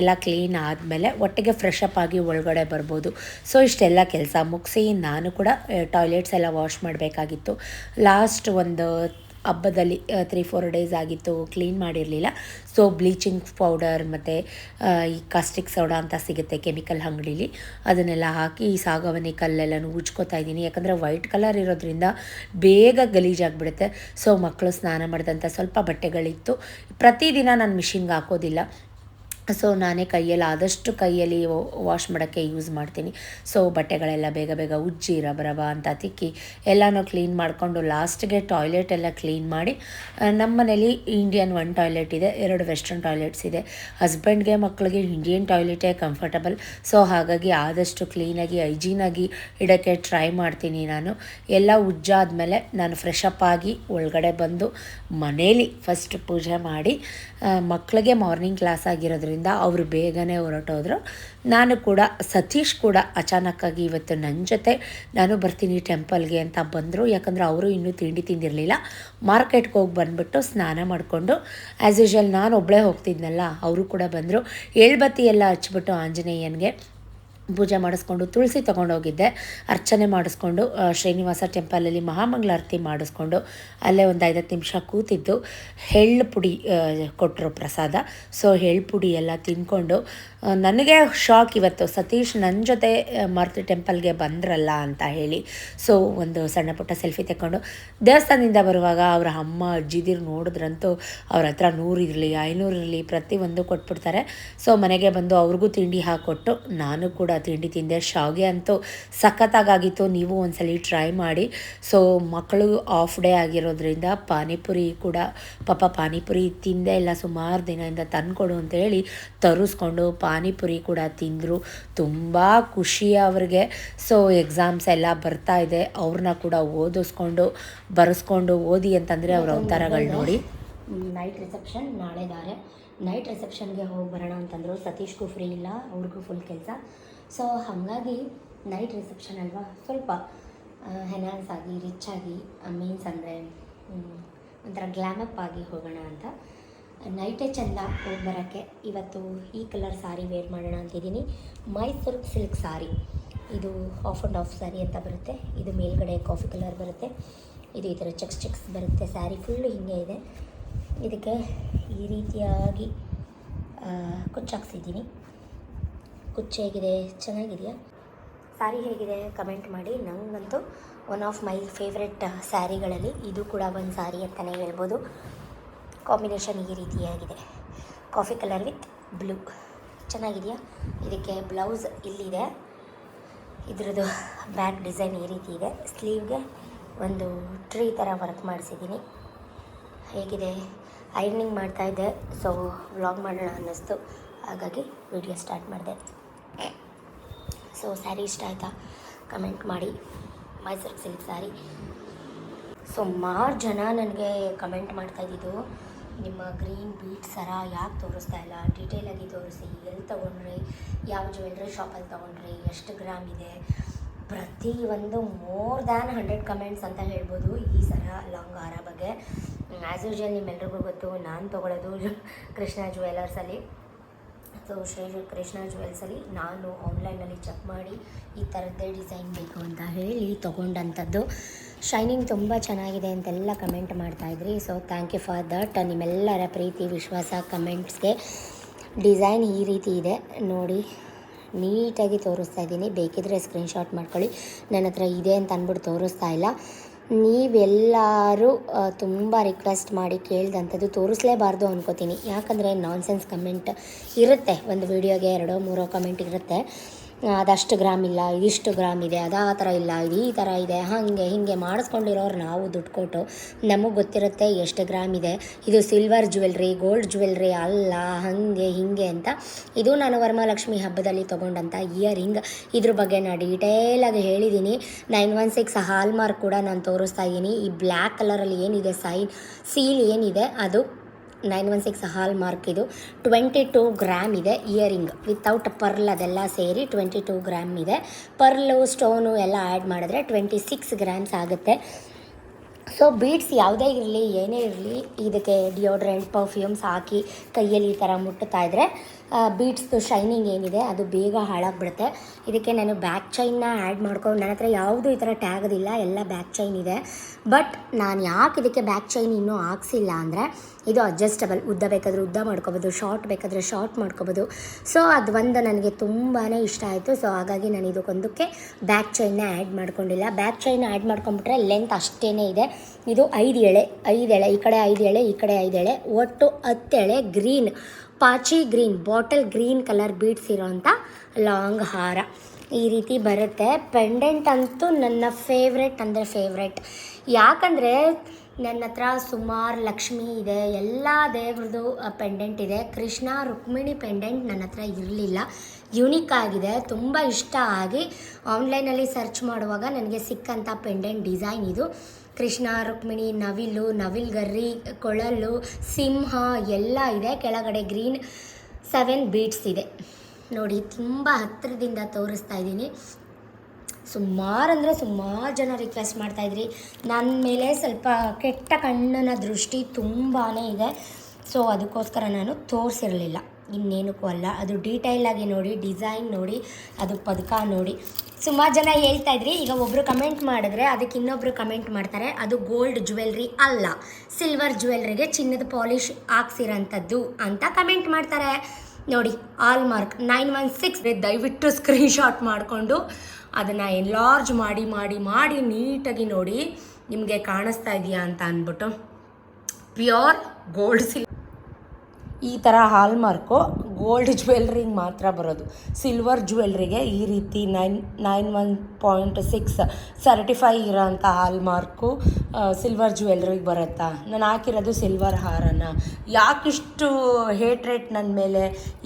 ಎಲ್ಲ ಕ್ಲೀನ್ ಆದಮೇಲೆ ಒಟ್ಟಿಗೆ ಫ್ರೆಶ್ ಆಗಿ ಒಳಗಡೆ ಬರ್ಬೋದು. ಸೊ ಇಷ್ಟೆಲ್ಲ ಕೆಲಸ ಮುಗಿಸಿ ನಾನು ಕೂಡ ಟಾಯ್ಲೆಟ್ಸ್ ಎಲ್ಲ ವಾಶ್ ಮಾಡಬೇಕಾಗಿತ್ತು. ಲಾಸ್ಟ್ ಒಂದು ಹಬ್ಬದಲ್ಲಿ ತ್ರೀ ಫೋರ್ ಡೇಸ್ ಆಗಿತ್ತು ಕ್ಲೀನ್ ಮಾಡಿರಲಿಲ್ಲ. ಸೊ ಬ್ಲೀಚಿಂಗ್ ಪೌಡರ್ ಮತ್ತು ಈ ಕಾಸ್ಟಿಕ್ ಸೋಡಾ ಅಂತ ಸಿಗುತ್ತೆ ಕೆಮಿಕಲ್ ಅಂಗಡೀಲಿ. ಅದನ್ನೆಲ್ಲ ಹಾಕಿ, ಈ ಸಾಗವನಿ ಕಲ್ಲೆಲ್ಲ ಉಜ್ಕೋತಾ ಇದ್ದೀನಿ. ಯಾಕಂದರೆ ವೈಟ್ ಕಲರ್ ಇರೋದ್ರಿಂದ ಬೇಗ ಗಲೀಜಾಗಿಬಿಡುತ್ತೆ ಸೊ ಮಕ್ಕಳು ಸ್ನಾನ ಮಾಡಿದಂಥ ಸ್ವಲ್ಪ ಬಟ್ಟೆಗಳಿತ್ತು. ಪ್ರತಿದಿನ ನಾನು ಮಿಷಿನ್ಗೆ ಹಾಕೋದಿಲ್ಲ. ಸೊ ನಾನೇ ಕೈಯಲ್ಲಿ ಆದಷ್ಟು ಕೈಯಲ್ಲಿ ವಾಶ್ ಮಾಡೋಕ್ಕೆ ಯೂಸ್ ಮಾಡ್ತೀನಿ. ಸೊ ಬಟ್ಟೆಗಳೆಲ್ಲ ಬೇಗ ಬೇಗ ಉಜ್ಜಿ, ರಬ ರಬ ಅಂತ ತಿಕ್ಕಿ ಎಲ್ಲನೂ ಕ್ಲೀನ್ ಮಾಡಿಕೊಂಡು ಲಾಸ್ಟ್ಗೆ ಟಾಯ್ಲೆಟ್ ಎಲ್ಲ ಕ್ಲೀನ್ ಮಾಡಿ ನಮ್ಮ ಮನೇಲಿ ಇಂಡಿಯನ್ ಒನ್ ಟಾಯ್ಲೆಟ್ ಇದೆ, ಎರಡು ವೆಸ್ಟರ್ನ್ ಟಾಯ್ಲೆಟ್ಸ್ ಇದೆ. ಹಸ್ಬೆಂಡ್ಗೆ ಮಕ್ಕಳಿಗೆ ಇಂಡಿಯನ್ ಟಾಯ್ಲೆಟೇ ಕಂಫರ್ಟಬಲ್ ಸೊ ಹಾಗಾಗಿ ಆದಷ್ಟು ಕ್ಲೀನಾಗಿ ಹೈಜೀನಾಗಿ ಇಡೋಕ್ಕೆ ಟ್ರೈ ಮಾಡ್ತೀನಿ ನಾನು. ಎಲ್ಲ ಉಜ್ಜಾದ್ಮೇಲೆ ನಾನು ಫ್ರೆಶ್ ಅಪ್ ಆಗಿ ಒಳಗಡೆ ಬಂದು ಮನೇಲಿ ಫಸ್ಟ್ ಪೂಜೆ ಮಾಡಿ ಮಕ್ಕಳಿಗೆ ಮಾರ್ನಿಂಗ್ ಕ್ಲಾಸ್ ಆಗಿರೋದ್ರಿಂದ ಅವರು ಬೇಗನೆ ಹೊರಟೋದ್ರು. ನಾನು ಕೂಡ, ಸತೀಶ್ ಕೂಡ ಅಚಾನಕ್ಕಾಗಿ ಇವತ್ತು ನನ್ನ ಜೊತೆ, ನಾನು ಬರ್ತೀನಿ ಟೆಂಪಲ್ಗೆ ಅಂತ ಬಂದರು. ಯಾಕಂದರೆ ಅವರು ಇನ್ನೂ ತಿಂಡಿ ತಿಂದಿರಲಿಲ್ಲ. ಮಾರ್ಕೆಟ್ಗೆ ಹೋಗಿ ಬಂದುಬಿಟ್ಟು ಸ್ನಾನ ಮಾಡಿಕೊಂಡು ಆ್ಯಸ್ ಯೂಶಲ್ ನಾನು ಒಬ್ಬಳೇ ಹೋಗ್ತಿದ್ನಲ್ಲ, ಅವರು ಕೂಡ ಬಂದರು. ಏಳ್ಬತ್ತಿ ಎಲ್ಲ ಹಚ್ಬಿಟ್ಟು ಆಂಜನೇಯನಿಗೆ. ಪೂಜೆ ಮಾಡಿಸ್ಕೊಂಡು, ತುಳಸಿ ತೊಗೊಂಡೋಗಿದ್ದೆ. ಅರ್ಚನೆ ಮಾಡಿಸ್ಕೊಂಡು ಶ್ರೀನಿವಾಸ ಟೆಂಪಲಲ್ಲಿ ಮಹಾಮಂಗಳಾರತಿ ಮಾಡಿಸ್ಕೊಂಡು ಅಲ್ಲೇ ಒಂದು ಐದತ್ತು ನಿಮಿಷ ಕೂತಿದ್ದು. ಎಳ್ಳು ಪುಡಿ ಕೊಟ್ಟರು ಪ್ರಸಾದ. ಸೊ ಎಳ್ಳು ಪುಡಿ ಎಲ್ಲ ತಿಂದ್ಕೊಂಡು ನನಗೆ ಶಾಕ್ ಇವತ್ತು. ಸತೀಶ್ ನನ್ನ ಜೊತೆ ಮಾರುತಿ ಟೆಂಪಲ್ಗೆ ಬಂದ್ರಲ್ಲ ಅಂತ ಹೇಳಿ. ಸೊ ಒಂದು ಸಣ್ಣ ಪುಟ್ಟ ಸೆಲ್ಫಿ ತೆಕ್ಕೊಂಡು ದೇವಸ್ಥಾನದಿಂದ ಬರುವಾಗ ಅವರ ಅಮ್ಮ ಅಜ್ಜಿದಿರು ನೋಡಿದ್ರಂತೂ ಅವ್ರ ಹತ್ರ ನೂರು ಇರಲಿ, ಐನೂರು ಇರಲಿ ಪ್ರತಿಯೊಂದು ಕೊಟ್ಬಿಡ್ತಾರೆ. ಸೊ ಮನೆಗೆ ಬಂದು ಅವ್ರಿಗೂ ತಿಂಡಿ ಹಾಕ್ಕೊಟ್ಟು ನಾನು ಕೂಡ ತಿಂಡಿ ತಿಂದೆ. ಶಾವಿಗೆ ಅಂತೂ ಸಖತ್ತಾಗಿತ್ತು ನೀವು ಒಂದ್ಸಲ ಟ್ರೈ ಮಾಡಿ. ಸೊ ಮಕ್ಕಳು ಆಫ್ ಡೇ ಆಗಿರೋದ್ರಿಂದ ಪಾನಿಪುರಿ ಕೂಡ, ಪಾಪ ಪಾನಿಪುರಿ ತಿಂದೇ ಇಲ್ಲ. ಸುಮಾರು ದಿನದಿಂದ ತಂದ್ಕೊಡು ಅಂತೇಳಿ ತರಿಸ್ಕೊಂಡು ಪಾನಿಪುರಿ ಕೂಡ ತಿಂದರು. ತುಂಬ ಖುಷಿ ಅವ್ರಿಗೆ. ಸೊ ಎಕ್ಸಾಮ್ಸ್ ಎಲ್ಲ ಬರ್ತಾ ಇದೆ. ಅವ್ರನ್ನ ಕೂಡ ಓದಿಸ್ಕೊಂಡು, ಬರೆಸ್ಕೊಂಡು ಓದಿ ಅಂತಂದರೆ ಅವ್ರ ಅವತಾರಗಳು ನೋಡಿ.
ನೈಟ್ ರಿಸೆಪ್ಷನ್ ನಾಳೆ ದಾರೆ. ನೈಟ್ ರಿಸೆಪ್ಷನ್ಗೆ ಹೋಗಿ ಬರೋಣ ಅಂತಂದರು. ಸತೀಶ್ಗೂ ಫ್ರೀ ಇಲ್ಲ. ಅವ್ರಿಗೂ ಫುಲ್ ಕೆಲಸ. ಸೊ ಹಾಗಾಗಿ ನೈಟ್ ರಿಸೆಪ್ಷನ್ ಅಲ್ವಾ? ಸ್ವಲ್ಪ ಹೆನಾನ್ಸ್ ಆಗಿ ರಿಚ್ ಆಗಿ ಮೀನ್ಸ್ ಅಂದರೆ ಒಂಥರ ಗ್ಲಾಮಪ್ ಆಗಿ ಹೋಗೋಣ ಅಂತ. ನೈಟೇ ಚೆಂದ ಹೋಗಿ ಬರೋಕ್ಕೆ ಇವತ್ತು ಈ ಕಲರ್ ಸಾರಿ ವೇರ್ ಮಾಡೋಣ ಅಂತಿದ್ದೀನಿ. ಮೈಸೂರು ಸಿಲ್ಕ್ ಸಾರಿ ಇದು ಆಫ್ ಆ್ಯಂಡ್ ಆಫ್ ಸ್ಯಾರಿ ಅಂತ ಬರುತ್ತೆ. ಇದು ಮೇಲ್ಗಡೆ ಕಾಫಿ ಕಲರ್ ಬರುತ್ತೆ. ಇದು ಈ ಥರ ಚೆಕ್ಸ್ ಚೆಕ್ಸ್ ಬರುತ್ತೆ. ಸ್ಯಾರಿ ಫುಲ್ಲು ಹಿಂಗೆ ಇದೆ. ಇದಕ್ಕೆ ಈ ರೀತಿಯಾಗಿ ಕುಚ್ಚಾಕ್ಸಿದ್ದೀನಿ. ಕುಚ್ಚು ಹೇಗಿದೆ ಚೆನ್ನಾಗಿದೆಯಾ? ಸ್ಯಾರಿ ಹೇಗಿದೆ, ಕಮೆಂಟ್ ಮಾಡಿ. ನನಗಂತೂ ಒನ್ ಆಫ್ ಮೈ ಫೇವ್ರೆಟ್ ಸ್ಯಾರಿಗಳಲ್ಲಿ ಇದು ಕೂಡ ಒಂದು ಸ್ಯಾರಿ ಅಂತಲೇ ಹೇಳ್ಬೋದು. ಕಾಂಬಿನೇಷನ್ ಈ ರೀತಿಯಾಗಿದೆ. ಕಾಫಿ ಕಲರ್ ವಿತ್ ಬ್ಲೂ ಚೆನ್ನಾಗಿದೆಯಾ? ಇದಕ್ಕೆ ಬ್ಲೌಸ್ ಇಲ್ಲಿದೆ. ಇದ್ರದ್ದು ಬ್ಯಾಕ್ ಡಿಸೈನ್ ಈ ರೀತಿ ಇದೆ. ಸ್ಲೀವ್ಗೆ ಒಂದು ಟ್ರೀ ಥರ ವರ್ಕ್ ಮಾಡಿಸಿದ್ದೀನಿ. ಹೇಗಿದೆ? ಐರ್ನಿಂಗ್ ಮಾಡ್ತಾಯಿದ್ದೆ ಸೊ ವ್ಲಾಗ್ ಮಾಡೋಣ ಅನ್ನಿಸ್ತು. ಹಾಗಾಗಿ ವಿಡಿಯೋ ಸ್ಟಾರ್ಟ್ ಮಾಡಿದೆ. ಸೊ ಸ್ಯಾರಿ ಇಷ್ಟ ಆಯಿತಾ? ಕಮೆಂಟ್ ಮಾಡಿ. ಮೈಸೂರು ಸಿಲ್ಕ್ ಸ್ಯಾರಿ ಸುಮಾರು ಜನ ನನಗೆ ಕಮೆಂಟ್ ಮಾಡ್ತಾ ಇದ್ದಿದ್ದು, ನಿಮ್ಮ ಗ್ರೀನ್ ಬೀಟ್ ಸರ ಯಾಕೆ ತೋರಿಸ್ತಾ ಇಲ್ಲ? ಡೀಟೇಲಾಗಿ ತೋರಿಸಿ. ಎಲ್ಲಿ ತೊಗೊಂಡ್ರಿ? ಯಾವ ಜ್ಯುವೆಲ್ರಿ ಶಾಪಲ್ಲಿ ತೊಗೊಂಡ್ರಿ? ಎಷ್ಟು ಗ್ರಾಮ್ ಇದೆ? ಪ್ರತಿ ಒಂದು ಮೋರ್ ದ್ಯಾನ್ ಹಂಡ್ರೆಡ್ ಕಮೆಂಟ್ಸ್ ಅಂತ ಹೇಳ್ಬೋದು ಈ ಸರ ಲಾಂಗ್ ಹಾರ ಬಗ್ಗೆ. ಆ್ಯಸ್ ಯೂಶಲ್ ನಿಮ್ಮೆಲ್ರಿಗೂ ಗೊತ್ತು, ನಾನು ತೊಗೊಳ್ಳೋದು ಕೃಷ್ಣ ಜ್ಯುವೆಲರ್ಸಲ್ಲಿ ಸೊ ಶ್ರೀ ಕೃಷ್ಣ ಜ್ಯುವೆಲ್ಸಲ್ಲಿ ನಾನು ಆನ್ಲೈನಲ್ಲಿ ಚೆಕ್ ಮಾಡಿ ಈ ಥರದ್ದೇ ಡಿಸೈನ್ ಬೇಕು ಅಂತ ಹೇಳಿ ತೊಗೊಂಡಂಥದ್ದು. ಶೈನಿಂಗ್ ತುಂಬ ಚೆನ್ನಾಗಿದೆ ಅಂತೆಲ್ಲ comment ಮಾಡ್ತಾಯಿದ್ರಿ so thank you for that ನಿಮ್ಮೆಲ್ಲರ ಪ್ರೀತಿ, ವಿಶ್ವಾಸ ಕಮೆಂಟ್ಸ್ಗೆ ಡಿಸೈನ್ ಈ ರೀತಿ ಇದೆ. ನೋಡಿ, ನೀಟಾಗಿ ತೋರಿಸ್ತಾ ಇದ್ದೀನಿ. ಬೇಕಿದ್ರೆ ಸ್ಕ್ರೀನ್ಶಾಟ್ ಮಾಡ್ಕೊಳ್ಳಿ. ನನ್ನ ಹತ್ರ ಇದೆ ಅಂತ ಅಂದ್ಬಿಟ್ಟು ತೋರಿಸ್ತಾ ಇಲ್ಲ. ನೀವೆಲ್ಲರೂ ತುಂಬ ರಿಕ್ವೆಸ್ಟ್ ಮಾಡಿ ಕೇಳಿದಂಥದ್ದು ತೋರಿಸ್ಲೇಬಾರ್ದು ಅನ್ಕೋತೀನಿ. ಯಾಕಂದರೆ ನಾನ್ಸೆನ್ಸ್ ಕಮೆಂಟ್ ಇರುತ್ತೆ. ಒಂದು ವೀಡಿಯೋಗೆ ಎರಡೋ, ಮೂರೋ ಕಮೆಂಟ್ ಇರುತ್ತೆ. ಅದಷ್ಟು ಗ್ರಾಮ್ ಇಲ್ಲ, ಇದಿಷ್ಟು ಗ್ರಾಮ್ ಇದೆ, ಅದು ಆ ಥರ ಇಲ್ಲ, ಇದು ಈ ಥರ ಇದೆ, ಹಾಗೆ ಹೀಗೆ ಮಾಡಿಸ್ಕೊಂಡಿರೋರು ನಾವು ದುಡ್ಡು ಕೊಟ್ಟು ನಮಗೆ ಗೊತ್ತಿರುತ್ತೆ ಎಷ್ಟು ಗ್ರಾಮ್ ಇದೆ. ಇದು ಸಿಲ್ವರ್ ಜ್ಯುವೆಲ್ರಿ ಗೋಲ್ಡ್ ಜ್ಯುವೆಲ್ರಿ ಅಲ್ಲ, ಹಾಗೆ ಹೀಗೆ ಅಂತ. ಇದು ನಾನು ವರಮಹಾಲಕ್ಷ್ಮಿ ಹಬ್ಬದಲ್ಲಿ ತೊಗೊಂಡಂಥ ಇಯರಿಂಗ್ ಇದ್ರ ಬಗ್ಗೆ ನಾನು ಡೀಟೇಲಾಗಿ ಹೇಳಿದ್ದೀನಿ nine one six hallmark ಕೂಡ ನಾನು ತೋರಿಸ್ತಾ ಇದ್ದೀನಿ ಈ ಬ್ಲ್ಯಾಕ್ ಕಲರಲ್ಲಿ ಏನಿದೆ, ಸೈನ್ ಸೀಲ್ ಏನಿದೆ, ಅದು nine one six hallmark ಇದು. ಟ್ವೆಂಟಿ ಟೂ ಗ್ರಾಮ್ ಇದೆ, ಇಯರಿಂಗ್. ವಿತೌಟ್ ಪರ್ಲ್ ಅದೆಲ್ಲ ಸೇರಿ ಟ್ವೆಂಟಿ ಟೂ ಗ್ರಾಮ್ ಇದೆ. ಪರ್ಲು ಸ್ಟೋನು ಎಲ್ಲ ಆ್ಯಡ್ ಮಾಡಿದ್ರೆ ಟ್ವೆಂಟಿ ಸಿಕ್ಸ್ ಗ್ರಾಮ್ಸ್ ಆಗುತ್ತೆ. ಸೊ ಬೀಡ್ಸ್ ಯಾವುದೇ ಇರಲಿ, ಏನೇ ಇರಲಿ, ಇದಕ್ಕೆ ಡಿಯೋಡ್ರೆಂಟ್ ಪರ್ಫ್ಯೂಮ್ಸ್ ಹಾಕಿ ಕೈಯಲ್ಲಿ ಈ ಥರ ಮುಟ್ಟುತ್ತಾ ಇದ್ದರೆ ಬೀಡ್ಸ್ದು ಶೈನಿಂಗ್ ಏನಿದೆ, ಅದು ಬೇಗ ಹಾಳಾಗ್ಬಿಡುತ್ತೆ. ಇದಕ್ಕೆ ನಾನು ಬ್ಯಾಕ್ ಚೈನ್ನ ಆ್ಯಡ್ ಮಾಡ್ಕೊಂಡು, ನನ್ನ ಹತ್ರ ಯಾವುದೂ ಈ ಥರ ಟ್ಯಾಗದಿಲ್ಲ ಎಲ್ಲ ಬ್ಯಾಕ್ ಚೈನ್ ಇದೆ. ಬಟ್ ನಾನು ಯಾಕೆ ಇದಕ್ಕೆ ಬ್ಯಾಕ್ ಚೈನ್ ಇನ್ನೂ ಹಾಕ್ಸಿಲ್ಲ ಅಂದರೆ, ಇದು ಅಡ್ಜಸ್ಟಬಲ್ ಉದ್ದ ಬೇಕಾದರೆ ಉದ್ದ ಮಾಡ್ಕೋಬೋದು ಶಾರ್ಟ್ ಬೇಕಾದರೆ ಶಾರ್ಟ್ ಮಾಡ್ಕೋಬೋದು. ಸೊ ಅದು ಒಂದು ನನಗೆ ತುಂಬಾ ಇಷ್ಟ ಆಯಿತು. ಸೊ ಹಾಗಾಗಿ ನಾನು ಇದಕ್ಕೊಂದಕ್ಕೆ ಬ್ಯಾಕ್ ಚೈನ್ನ ಆ್ಯಡ್ ಮಾಡ್ಕೊಂಡಿಲ್ಲ. ಬ್ಯಾಕ್ ಚೈನ್ ಆ್ಯಡ್ ಮಾಡ್ಕೊಂಬಿಟ್ರೆ ಲೆಂತ್ ಅಷ್ಟೇ ಇದೆ. ಇದು ಐದು ಎಳೆ ಐದು ಎಳೆ, ಈ ಕಡೆ ಐದು ಎಳೆ, ಈ ಕಡೆ ಐದು ಎಳೆ, ಒಟ್ಟು ಹತ್ತು ಎಳೆ ಗ್ರೀನ್ ಪಾಚಿ green bottle green colour beads ಇರೋಂಥ ಲಾಂಗ್ ಹಾರ. ಈ ರೀತಿ ಬರುತ್ತೆ. ಪೆಂಡೆಂಟ್ ಅಂತೂ ನನ್ನ ಫೇವ್ರೆಟ್ ಅಂದರೆ ಫೇವ್ರೆಟ್ ಯಾಕಂದರೆ ನನ್ನ ಹತ್ರ ಸುಮಾರು ಲಕ್ಷ್ಮಿ ಇದೆ. ಎಲ್ಲ ದೇವ್ರದ್ದು ಪೆಂಡೆಂಟ್ ಇದೆ. ಕೃಷ್ಣ ರುಕ್ಮಿಣಿ ಪೆಂಡೆಂಟ್ ನನ್ನ ಹತ್ರ ಇರಲಿಲ್ಲ. ಯುನಿಕ್ ಆಗಿದೆ. ತುಂಬ ಇಷ್ಟ ಆಗಿ ಆನ್ಲೈನಲ್ಲಿ ಸರ್ಚ್ ಮಾಡುವಾಗ ನನಗೆ ಸಿಕ್ಕಂಥ ಪೆಂಡೆಂಟ್ ಡಿಸೈನ್ ಇದು. ಕೃಷ್ಣ, ರುಕ್ಮಿಣಿ, ನವಿಲು, ನವಿಲ್ಗರ್ರಿ, ಕೊಳಲು, ಸಿಂಹ ಎಲ್ಲ ಇದೆ. ಕೆಳಗಡೆ ಗ್ರೀನ್ ಸೆವೆನ್ ಬೀಟ್ಸ್ ಇದೆ. ನೋಡಿ, ತುಂಬ ಹತ್ತಿರದಿಂದ ತೋರಿಸ್ತಾ ಇದ್ದೀನಿ. ಸುಮಾರು ಅಂದರೆ ಸುಮಾರು ಜನ ರಿಕ್ವೆಸ್ಟ್ ಮಾಡ್ತಾಯಿದ್ರಿ ನನ್ನ ಮೇಲೆ ಸ್ವಲ್ಪ ಕೆಟ್ಟ ಕಣ್ಣನ ದೃಷ್ಟಿ ತುಂಬಾ ಇದೆ. ಸೊ ಅದಕ್ಕೋಸ್ಕರ ನಾನು ತೋರಿಸಿರಲಿಲ್ಲ. ಇನ್ನೇನಕ್ಕೂ ಅಲ್ಲ. ಅದು ಡೀಟೈಲಾಗಿ ನೋಡಿ ಡಿಸೈನ್ ನೋಡಿ, ಅದು ಪದಕ ನೋಡಿ. ಸುಮಾರು ಜನ ಹೇಳ್ತಾ ಇದ್ರಿ, ಈಗ ಒಬ್ಬರು ಕಮೆಂಟ್ ಮಾಡಿದ್ರೆ ಅದಕ್ಕೆ ಇನ್ನೊಬ್ಬರು ಕಮೆಂಟ್ ಮಾಡ್ತಾರೆ, ಅದು ಗೋಲ್ಡ್ ಜ್ಯುವೆಲ್ರಿ ಅಲ್ಲ ಸಿಲ್ವರ್ ಜ್ಯುವೆಲ್ರಿಗೆ ಚಿನ್ನದ ಪಾಲಿಶ್ ಹಾಕ್ಸಿರೋಂಥದ್ದು ಅಂತ ಕಮೆಂಟ್ ಮಾಡ್ತಾರೆ. ನೋಡಿ hallmark nine one six ದಯವಿಟ್ಟು ಸ್ಕ್ರೀನ್ಶಾಟ್ ಮಾಡಿಕೊಂಡು ಅದನ್ನು ಎನ್ಲಾರ್ಜ್ ಮಾಡಿ ಮಾಡಿ ಮಾಡಿ ನೀಟಾಗಿ ನೋಡಿ ನಿಮಗೆ ಕಾಣಿಸ್ತಾ ಇದೆಯಾ ಅಂತ ಅಂದ್ಬಿಟ್ಟು. ಪ್ಯೂರ್ ಗೋಲ್ಡ್ ಸಿಲ್
ಈ ಥರ ಹಾಲ್ಮಾರ್ಕು ಗೋಲ್ಡ್ ಜ್ಯುವೆಲ್ರಿಗೆ ಮಾತ್ರ ಬರೋದು. ಸಿಲ್ವರ್ ಜ್ಯುವೆಲ್ರಿಗೆ ಈ ರೀತಿ nine nine one point six certify ಇರೋಂಥ ಹಾಲ್ಮಾರ್ಕು ಸಿಲ್ವರ್ ಜ್ಯುವೆಲ್ರಿಗೆ ಬರುತ್ತಾ? ನಾನು ಹಾಕಿರೋದು ಸಿಲ್ವರ್ ಹಾರನ. ಯಾಕಿಷ್ಟು ಹೇಟ್ರೇಟ್ ನನ್ನ ಮೇಲೆ,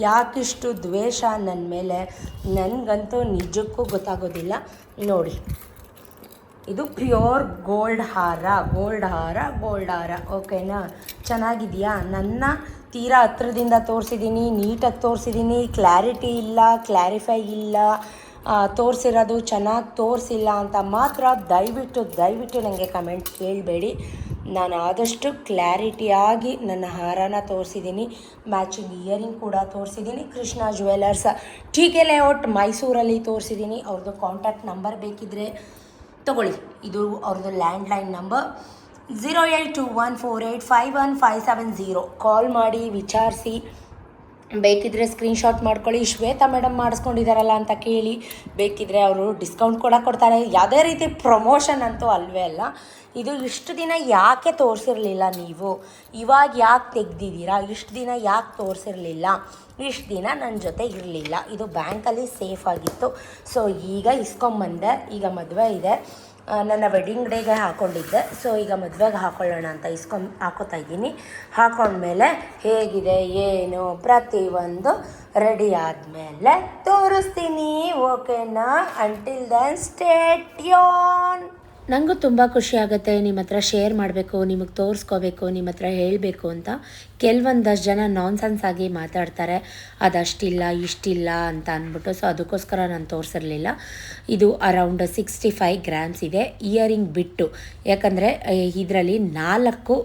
ಯಾಕಿಷ್ಟು ದ್ವೇಷ ನನ್ನ ಮೇಲೆ, ನನಗಂತೂ ನಿಜಕ್ಕೂ ಗೊತ್ತಾಗೋದಿಲ್ಲ. ನೋಡಿ, ಇದು ಪ್ಯೂರ್ ಗೋಲ್ಡ್ ಹಾರ ಗೋಲ್ಡ್ ಹಾರ ಗೋಲ್ಡ್ ಹಾರ ಓಕೆನಾ ಚೆನ್ನಾಗಿದೆಯಾ? ನನ್ನ ತೀರಾ ಹತ್ರದಿಂದ ತೋರಿಸಿದ್ದೀನಿ ನೀಟಾಗಿ ತೋರಿಸಿದ್ದೀನಿ ಕ್ಲಾರಿಟಿ ಇಲ್ಲ ಕ್ಲಾರಿಫೈ ಇಲ್ಲ. ತೋರಿಸಿರೋದು ಚೆನ್ನಾಗಿ ತೋರಿಸಿಲ್ಲ ಅಂತ ಮಾತ್ರ ದಯವಿಟ್ಟು ದಯವಿಟ್ಟು ನನಗೆ ಕಮೆಂಟ್ ಕೇಳಬೇಡಿ. ನಾನು ಆದಷ್ಟು ಕ್ಲಾರಿಟಿಯಾಗಿ ನನ್ನ ಹಾರನ ತೋರಿಸಿದ್ದೀನಿ ಮ್ಯಾಚಿಂಗ್ ಇಯರಿಂಗ್ ಕೂಡ ತೋರಿಸಿದ್ದೀನಿ ಕೃಷ್ಣ ಜ್ಯುವೆಲರ್ಸ್ ಟೀಕೆ ಲೇಔಟ್ ಮೈಸೂರಲ್ಲಿ ತೋರಿಸಿದ್ದೀನಿ ಅವ್ರದ್ದು ಕಾಂಟ್ಯಾಕ್ಟ್ ನಂಬರ್ ಬೇಕಿದ್ದರೆ ತಗೊಳ್ಳಿ. ಇದು ಅವ್ರದ್ದು landline number zero eight two one four eight five one five seven zero. Call ಮಾಡಿ, ವಿಚಾರಿಸಿ. ಬೇಕಿದ್ರೆ ಸ್ಕ್ರೀನ್ಶಾಟ್ ಮಾಡ್ಕೊಳ್ಳಿ. ಶ್ವೇತಾ ಮೇಡಮ್ ಮಾಡಿಸ್ಕೊಂಡಿದ್ದಾರಲ್ಲ ಅಂತ ಕೇಳಿ. ಬೇಕಿದ್ರೆ ಅವರು ಡಿಸ್ಕೌಂಟ್ ಕೂಡ ಕೊಡ್ತಾರೆ. ಯಾವುದೇ ರೀತಿ ಪ್ರಮೋಷನ್ ಅಂತೂ ಅಲ್ವೇ ಅಲ್ಲ. ಇದು ಇಷ್ಟು ದಿನ ಯಾಕೆ ತೋರಿಸಿರಲಿಲ್ಲ ನೀವು? ಇವಾಗ ಯಾಕೆ ತೆಗ್ದಿದ್ದೀರಾ? ಇಷ್ಟು ದಿನ ಯಾಕೆ ತೋರಿಸಿರಲಿಲ್ಲ? ಇಷ್ಟು ದಿನ ನನ್ನ ಜೊತೆ ಇರಲಿಲ್ಲ. ಇದು ಬ್ಯಾಂಕಲ್ಲಿ ಸೇಫ್ ಆಗಿತ್ತು. ಸೊ ಈಗ ಇಸ್ಕೊಂಬಂದೆ. ಈಗ ಮದುವೆ ಇದೆ. ನನ್ನ ವೆಡ್ಡಿಂಗ್ ಡೇಗೆ ಹಾಕ್ಕೊಂಡಿದ್ದೆ ಸೊ ಈಗ ಮದುವೆಗೆ ಹಾಕೊಳ್ಳೋಣ ಅಂತ ಇಸ್ಕೊಂಡ್ ಹಾಕೋತಾ ಇದ್ದೀನಿ. ಹಾಕೊಂಡ್ಮೇಲೆ ಹೇಗಿದೆ, ಏನು, ಪ್ರತಿಯೊಂದು ರೆಡಿ ಆದಮೇಲೆ ತೋರಿಸ್ತೀನಿ. ಓಕೆನಾ ಅಂಟಿಲ್ ದೆನ್ ಸ್ಟೇಟ್ಯೋನ್ ನನಗೂ ತುಂಬ ಖುಷಿ ಆಗುತ್ತೆ ನಿಮ್ಮ ಹತ್ರ ಶೇರ್ ಮಾಡಬೇಕು, ನಿಮಗೆ ತೋರಿಸ್ಕೋಬೇಕು, ನಿಮ್ಮ ಹತ್ರ ಹೇಳಬೇಕು ಅಂತ. ಕೆಲವೊಂದಷ್ಟು ಜನ ನಾನ್ಸೆನ್ಸ್ ಆಗಿ ಮಾತಾಡ್ತಾರೆ. ಅದಷ್ಟಿಲ್ಲ, ಇಷ್ಟಿಲ್ಲ ಅಂತ ಅಂದ್ಬಿಟ್ಟು ಸೊ ಅದಕ್ಕೋಸ್ಕರ ನಾನು ತೋರಿಸಿರಲಿಲ್ಲ. ಇದು ಅರೌಂಡ್ ಸಿಕ್ಸ್ಟಿ ಫೈವ್ ಗ್ರಾಮ್ಸ್ ಇದೆ ಇಯರಿಂಗ್ ಬಿಟ್ಟು. ಯಾಕಂದರೆ ಇದರಲ್ಲಿ ನಾಲ್ಕು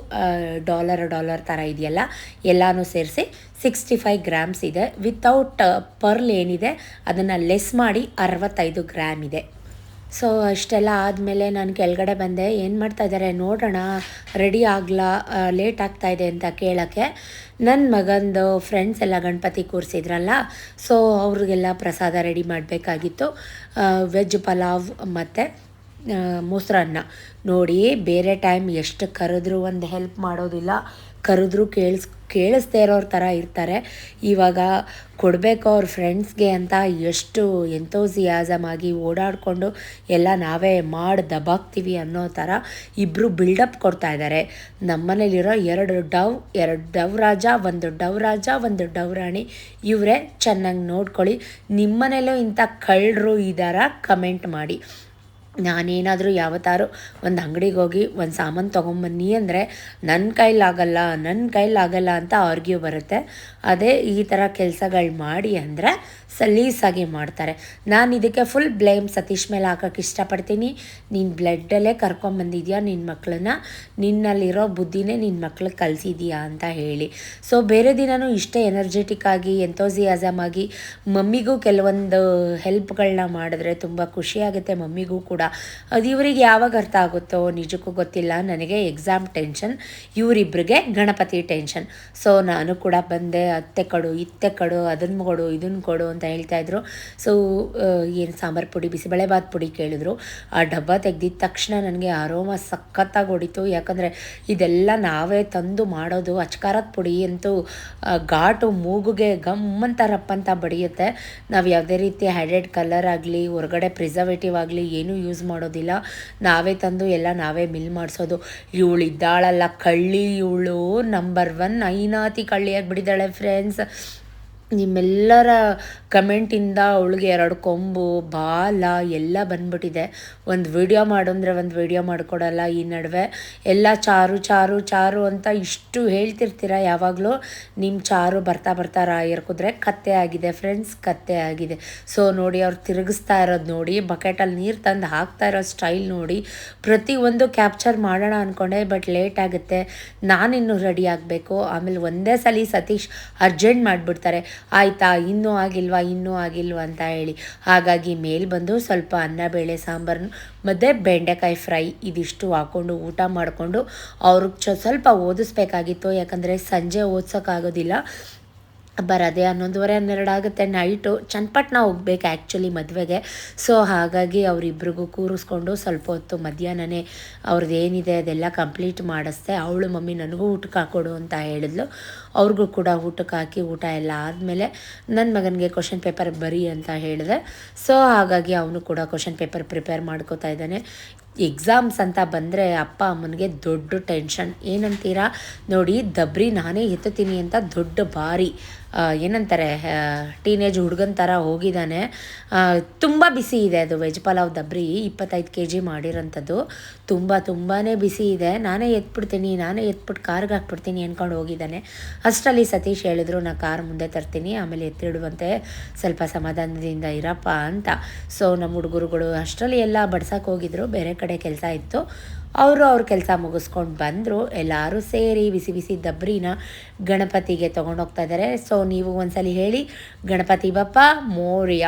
ಡಾಲರ್ ಡಾಲರ್ ಥರ ಇದೆಯಲ್ಲ, ಎಲ್ಲನೂ ಸೇರಿಸಿ ಸಿಕ್ಸ್ಟಿ ಫೈವ್ ಗ್ರಾಮ್ಸ್ ಇದೆ ವಿತೌಟ್ ಪರ್ಲ್ ಏನಿದೆ, ಅದನ್ನು ಲೆಸ್ ಮಾಡಿ ಅರವತ್ತೈದು ಗ್ರಾಮ್ ಇದೆ. ಸೊ, ಅಷ್ಟೆಲ್ಲ ಆದಮೇಲೆ ನಾನು ಕೆಳಗಡೆ ಬಂದೆ. ಏನು ಮಾಡ್ತಾ ಇದ್ದಾರೆ ನೋಡೋಣ. ರೆಡಿ ಆಗಲ್ಲ ಲೇಟ್ ಆಗ್ತಾ ಇದೆ ಅಂತ ಕೇಳೋಕ್ಕೆ ನನ್ನ ಮಗಂದು ಫ್ರೆಂಡ್ಸ್ ಎಲ್ಲ ಗಣಪತಿ ಕೂರಿಸಿದ್ರಲ್ಲ, ಸೊ ಅವ್ರಿಗೆಲ್ಲ ಪ್ರಸಾದ ರೆಡಿ ಮಾಡಬೇಕಾಗಿತ್ತು. ವೆಜ್ ಪಲಾವ್ ಮತ್ತು ಮೊಸರನ್ನ ನೋಡಿ, ಬೇರೆ ಟೈಮ್ ಎಷ್ಟು ಕರೆದ್ರೂ ಒಂದು ಹೆಲ್ಪ್ ಮಾಡೋದಿಲ್ಲ. ಕರೆದ್ರೂ ಕೇಳಿಸ್ ಕೇಳಿಸ್ದೇ ಇರೋರ ಥರ ಇರ್ತಾರೆ. ಇವಾಗ ಕೊಡಬೇಕು ಅವ್ರ ಫ್ರೆಂಡ್ಸ್ಗೆ ಅಂತ ಎಷ್ಟು ಎಂಥೋಸಿಯಾಸಮ್ ಆಗಿ ಓಡಾಡಿಕೊಂಡು ಎಲ್ಲ ನಾವೇ ಮಾಡಿ ದಬಾಕ್ತೀವಿ ಅನ್ನೋ ಥರ ಇಬ್ಬರು ಬಿಲ್ಡಪ್ ಕೊಡ್ತಾ ಇದ್ದಾರೆ ನಮ್ಮನೇಲಿರೋ ಎರಡು ಡವ್ ಎರಡು ಡವ್ ರಾಜ ಒಂದು ಡವ್ ರಾಜ ಒಂದು ಡವ್ ರಾಣಿ ಇವರೇ ಚೆನ್ನಾಗಿ ನೋಡ್ಕೊಳ್ಳಿ. ನಿಮ್ಮನೇಲೂ ಇಂಥ ಕಳ್ಳರು ಇದ್ದಾರಾ ಕಮೆಂಟ್ ಮಾಡಿ. ನಾನೇನಾದರೂ ಯಾವತ್ತಾರು ಒಂದು ಅಂಗಡಿಗೆ ಹೋಗಿ ಒಂದು ಸಾಮಾನು ತೊಗೊಂಬನ್ನಿ ಅಂದರೆ ನನ್ನ ಕೈಲಾಗಲ್ಲ ನನ್ನ ಕೈಲಾಗಲ್ಲ ಅಂತ ಆರ್ಗ್ಯೂ ಬರುತ್ತೆ. ಅದೇ ಈ ಥರ ಕೆಲಸಗಳು ಮಾಡಿ ಅಂದರೆ ಸಲೀಸಾಗಿ ಮಾಡ್ತಾರೆ. ನಾನು ಇದಕ್ಕೆ ಫುಲ್ ಬ್ಲೇಮ್ ಸತೀಶ್ ಮೇಲೆ ಹಾಕೋಕ್ಕೆ ಇಷ್ಟಪಡ್ತೀನಿ. ನೀನು ಬ್ಲಡ್ಡಲ್ಲೇ ಕರ್ಕೊಂಬಂದಿದ್ಯಾ ನಿನ್ನ ಮಕ್ಕಳನ್ನ ನಿನ್ನಲ್ಲಿರೋ ಬುದ್ಧಿನೇ ನಿನ್ನ ಮಕ್ಳಿಗೆ ಕಲಿಸಿದೀಯಾ ಅಂತ ಹೇಳಿ. ಸೊ ಬೇರೆ ದಿನವೂ ಇಷ್ಟೇ ಎನರ್ಜೆಟಿಕ್ ಆಗಿ ಎಂಥೋಸಿಯಾಸಮ್ ಆಗಿ, ಮಮ್ಮಿಗೂ ಕೆಲವೊಂದು ಹೆಲ್ಪ್ಗಳನ್ನ ಮಾಡಿದ್ರೆ ತುಂಬ ಖುಷಿಯಾಗುತ್ತೆ ಮಮ್ಮಿಗೂ ಕೂಡ. ಅದು ಇವರಿಗೆ ಯಾವಾಗ ಅರ್ಥ ಆಗುತ್ತೋ ನಿಜಕ್ಕೂ ಗೊತ್ತಿಲ್ಲ. ನನಗೆ ಎಕ್ಸಾಮ್ ಟೆನ್ಷನ್ ಇವರಿಬ್ಬರಿಗೆ ಗಣಪತಿ ಟೆನ್ಷನ್ ಸೊ ನಾನು ಕೂಡ ಬಂದೆ, ಅತ್ತೆ ಕೊಡು, ಇತ್ತೆ ಕೊಡು ಅದನ್ನು ಕೊಡು ಇದನ್ನು ಕೊಡು ಹೇಳ್ತಾಯಿದ್ರು ಸೊ ಏನು ಸಾಂಬಾರು ಪುಡಿ ಬಿಸಿಬೇಳೆಬಾತ್ ಪುಡಿ ಕೇಳಿದ್ರು. ಆ ಡಬ್ಬ ತೆಗ್ದಿದ ತಕ್ಷಣ ನನಗೆ ಆರೋಮ ಸಖತ್ತಾಗಿ ಹೊಡಿತು. ಯಾಕಂದರೆ ಇದೆಲ್ಲ ನಾವೇ ತಂದು ಮಾಡೋದು. ಅಚ್ಕಾರದ ಪುಡಿ ಅಂತೂ ಘಾಟು ಮೂಗುಗೆ ಗಮ್ಮಂತ ರಪ್ಪಂತ ಬಡಿಯುತ್ತೆ. ನಾವು ಯಾವುದೇ ರೀತಿ ಹ್ಯಾಡೆಡ್ ಕಲರ್ ಆಗಲಿ, ಹೊರಗಡೆ ಪ್ರಿಸರ್ವೇಟಿವ್ ಆಗಲಿ ಏನೂ ಯೂಸ್ ಮಾಡೋದಿಲ್ಲ. ನಾವೇ ತಂದು ಎಲ್ಲ ನಾವೇ ಮಿಲ್ ಮಾಡಿಸೋದು. ಇವಳು ಇದ್ದಾಳಲ್ಲ ಕಳ್ಳಿ, ಇವಳು ನಂಬರ್ ಒನ್ ಐನಾತಿ ಕಳ್ಳಿ ಆಗಿಬಿಟ್ಟಿದ್ದಾಳೆ ಫ್ರೆಂಡ್ಸ್. ನಿಮ್ಮೆಲ್ಲರ ಕಮೆಂಟಿಂದ ಅವಳಿಗೆ ಎರಡು ಕೊಂಬು, ಬಾಲ ಎಲ್ಲ ಬಂದ್ಬಿಟ್ಟಿದೆ. ಒಂದು ವಿಡಿಯೋ ಮಾಡಂದರೆ ಒಂದು ವಿಡಿಯೋ ಮಾಡಿಕೊಡಲ್ಲ ಈ ನಡುವೆ. ಎಲ್ಲ ಚಾರು ಚಾರು ಚಾರು ಅಂತ ಇಷ್ಟು ಹೇಳ್ತಿರ್ತೀರ ಯಾವಾಗಲೂ? ನಿಮ್ಮ ಚಾರು ಬರ್ತಾ ಬರ್ತಾ ರಾಯರ್ ಕುದ್ರೆ ಕತ್ತೆ ಆಗಿದೆ ಫ್ರೆಂಡ್ಸ್, ಕತ್ತೆ ಆಗಿದೆ. ಸೊ ನೋಡಿ ಅವ್ರು ತಿರುಗಿಸ್ತಾ ಇರೋದು ನೋಡಿ, ಬಕೆಟಲ್ಲಿ ನೀರು ತಂದು ಹಾಕ್ತಾ ಇರೋ ಸ್ಟೈಲ್ ನೋಡಿ. ಪ್ರತಿಯೊಂದು ಕ್ಯಾಪ್ಚರ್ ಮಾಡೋಣ ಅಂದ್ಕೊಂಡೆ ಬಟ್ ಲೇಟ್ ಆಗುತ್ತೆ. ನಾನಿನ್ನೂ ರೆಡಿ ಆಗಬೇಕು. ಆಮೇಲೆ ಒಂದೇ ಸಲ ಸತೀಶ್ ಅರ್ಜೆಂಟ್ ಮಾಡಿಬಿಡ್ತಾರೆ. ಆಯಿತಾ, ಇನ್ನೂ ಆಗಿಲ್ವಾ ಇನ್ನೂ ಆಗಿಲ್ವಾ ಅಂತ ಹೇಳಿ. ಹಾಗಾಗಿ ಮೇಲೆ ಬಂದು ಸ್ವಲ್ಪ ಅನ್ನ, ಬೇಳೆ ಸಾಂಬಾರು ಮತ್ತು ಬೆಂಡೆಕಾಯಿ ಫ್ರೈ ಇದಿಷ್ಟು ಹಾಕ್ಕೊಂಡು ಊಟ ಮಾಡಿಕೊಂಡು ಅವ್ರಿಗೆ ಸ್ವಲ್ಪ ಓದಿಸ್ಬೇಕಾಗಿತ್ತು. ಯಾಕಂದರೆ ಸಂಜೆ ಓದ್ಸೋಕ್ಕಾಗೋದಿಲ್ಲ. ಬರೋದೇ ಹನ್ನೊಂದುವರೆ ಹನ್ನೆರಡು ಆಗುತ್ತೆ ನೈಟು ಚನ್ನಪಟ್ಟಣ ಹೋಗ್ಬೇಕು ಆ್ಯಕ್ಚುಲಿ ಮದುವೆಗೆ. ಸೊ ಹಾಗಾಗಿ ಅವರಿಬ್ರಿಗೂ ಕೂರಿಸ್ಕೊಂಡು ಸ್ವಲ್ಪ ಹೊತ್ತು ಮಧ್ಯಾಹ್ನನೇ ಅವ್ರದ್ದು ಏನಿದೆ ಅದೆಲ್ಲ ಕಂಪ್ಲೀಟ್ ಮಾಡಿಸ್ದೆ. ಅವಳು ಮಮ್ಮಿ ನನಗೂ ಊಟಕ್ಕೆ ಹಾಕೊಡು ಅಂತ ಹೇಳಿದ್ಲು. ಅವ್ರಿಗೂ ಕೂಡ ಊಟಕ್ಕೆ ಹಾಕಿ ಊಟ ಎಲ್ಲ ಆದಮೇಲೆ ನನ್ನ ಮಗನಿಗೆ ಕ್ವಶನ್ ಪೇಪರ್ ಬರಿ ಅಂತ ಹೇಳಿದೆ. ಸೊ ಹಾಗಾಗಿ ಅವನು ಕೂಡ ಕ್ವಶನ್ ಪೇಪರ್ ಪ್ರಿಪೇರ್ ಮಾಡ್ಕೋತಾ ಇದ್ದಾನೆ. ಎಕ್ಸಾಮ್ಸ್ ಅಂತ ಬಂದರೆ ಅಪ್ಪ ಅಮ್ಮನಿಗೆ ದೊಡ್ಡ ಟೆನ್ಷನ್ ಏನಂತೀರಾ? ನೋಡಿ, ದಬ್ರಿ ನಾನೇ ಎತ್ತುತ್ತೀನಿ ಅಂತ ದೊಡ್ಡ ಭಾರಿ ಏನಂತಾರೆ ಟೀನೇಜ್ ಹುಡುಗನ ಥರ ಹೋಗಿದ್ದಾನೆ ತುಂಬ ಬಿಸಿ ಇದೆ ಅದು ವೆಜ್ ಪಲಾವ್ ದಬ್ರಿ, ಇಪ್ಪತ್ತೈದು ಕೆ ಜಿ ಮಾಡಿರೋಂಥದ್ದು. ತುಂಬ ತುಂಬಾ ಬಿಸಿ ಇದೆ. ನಾನೇ ಎತ್ಬಿಡ್ತೀನಿ, ನಾನೇ ಎತ್ಬಿಟ್ಟು ಕಾರ್ಗೆ ಹಾಕ್ಬಿಡ್ತೀನಿ ಅಂದ್ಕೊಂಡು ಹೋಗಿದ್ದಾನೆ ಅಷ್ಟರಲ್ಲಿ ಸತೀಶ್ ಹೇಳಿದ್ರು ನಾನು ಕಾರ್ ಮುಂದೆ ತರ್ತೀನಿ, ಆಮೇಲೆ ಎತ್ತಿಡುವಂತೆ ಸ್ವಲ್ಪ ಸಮಾಧಾನದಿಂದ ಇರಪ್ಪ ಅಂತ. ಸೊ ನಮ್ಮ ಹುಡುಗರುಗಳು ಅಷ್ಟರಲ್ಲಿ ಎಲ್ಲ ಬಡ್ಸೋಕೆ ಹೋಗಿದ್ರು, ಬೇರೆ ಕಡೆ ಕೆಲಸ ಇತ್ತು. ಅವರು ಅವ್ರ ಕೆಲಸ ಮುಗಿಸ್ಕೊಂಡು ಬಂದರು. ಎಲ್ಲರೂ ಸೇರಿ ಬಿಸಿ ಬಿಸಿ ದಬ್ರಿನ ಗಣಪತಿಗೆ ತೊಗೊಂಡೋಗ್ತಾ ಇದ್ದಾರೆ ಸೊ ನೀವು ಒಂದ್ಸಲಿ ಹೇಳಿ, ಗಣಪತಿ ಬಪ್ಪ, ಮೋರ್ಯ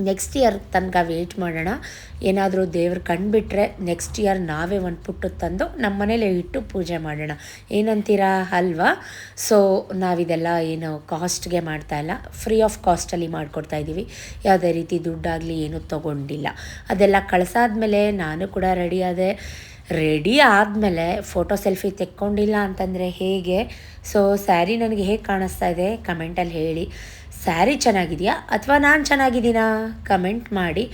ನೆಕ್ಸ್ಟ್ ಇಯರ್ ತನಕ ವೆಯ್ಟ್ ಮಾಡೋಣ. ಏನಾದರೂ ದೇವ್ರು ಕಂಡುಬಿಟ್ರೆ ನೆಕ್ಸ್ಟ್ ಇಯರ್ ನಾವೇ ಒಂದು ಪುಟ್ಟು ತಂದು ನಮ್ಮ ಮನೇಲೆ ಇಟ್ಟು ಪೂಜೆ ಮಾಡೋಣ. ಏನಂತೀರಾ ಅಲ್ವಾ? ಸೊ ನಾವಿದೆಲ್ಲ ಏನು ಕಾಸ್ಟ್ಗೆ ಮಾಡ್ತಾ ಇಲ್ಲ. ಫ್ರೀ ಆಫ್ ಕಾಸ್ಟಲ್ಲಿ ಮಾಡಿಕೊಡ್ತಾ ಇದ್ದೀವಿ ಯಾವುದೇ ರೀತಿ ದುಡ್ಡಾಗಲಿ ಏನೂ ತೊಗೊಂಡಿಲ್ಲ. ಅದೆಲ್ಲ ಕಳ್ಸಾದ್ಮೇಲೆ ನಾನು ಕೂಡ ರೆಡಿ ಆದೆ. ರೆಡಿ ಆದಮೇಲೆ ಫೋಟೋ ಸೆಲ್ಫಿ ತೆಕ್ಕೊಂಡಿಲ್ಲ ಅಂತಂದರೆ ಹೇಗೆ? ಸೊ ಸ್ಯಾರಿ ನನಗೆ ಹೇಗೆ ಕಾಣಿಸ್ತಾ ಇದೆ? ಕಮೆಂಟಲ್ಲಿ ಹೇಳಿ. ಸ್ಯಾರಿ ಚೆನ್ನಾಗಿದೆಯಾ ಅಥವಾ ನಾನು ಚೆನ್ನಾಗಿದ್ದೀನಾ? ಕಮೆಂಟ್ ಮಾಡಿ.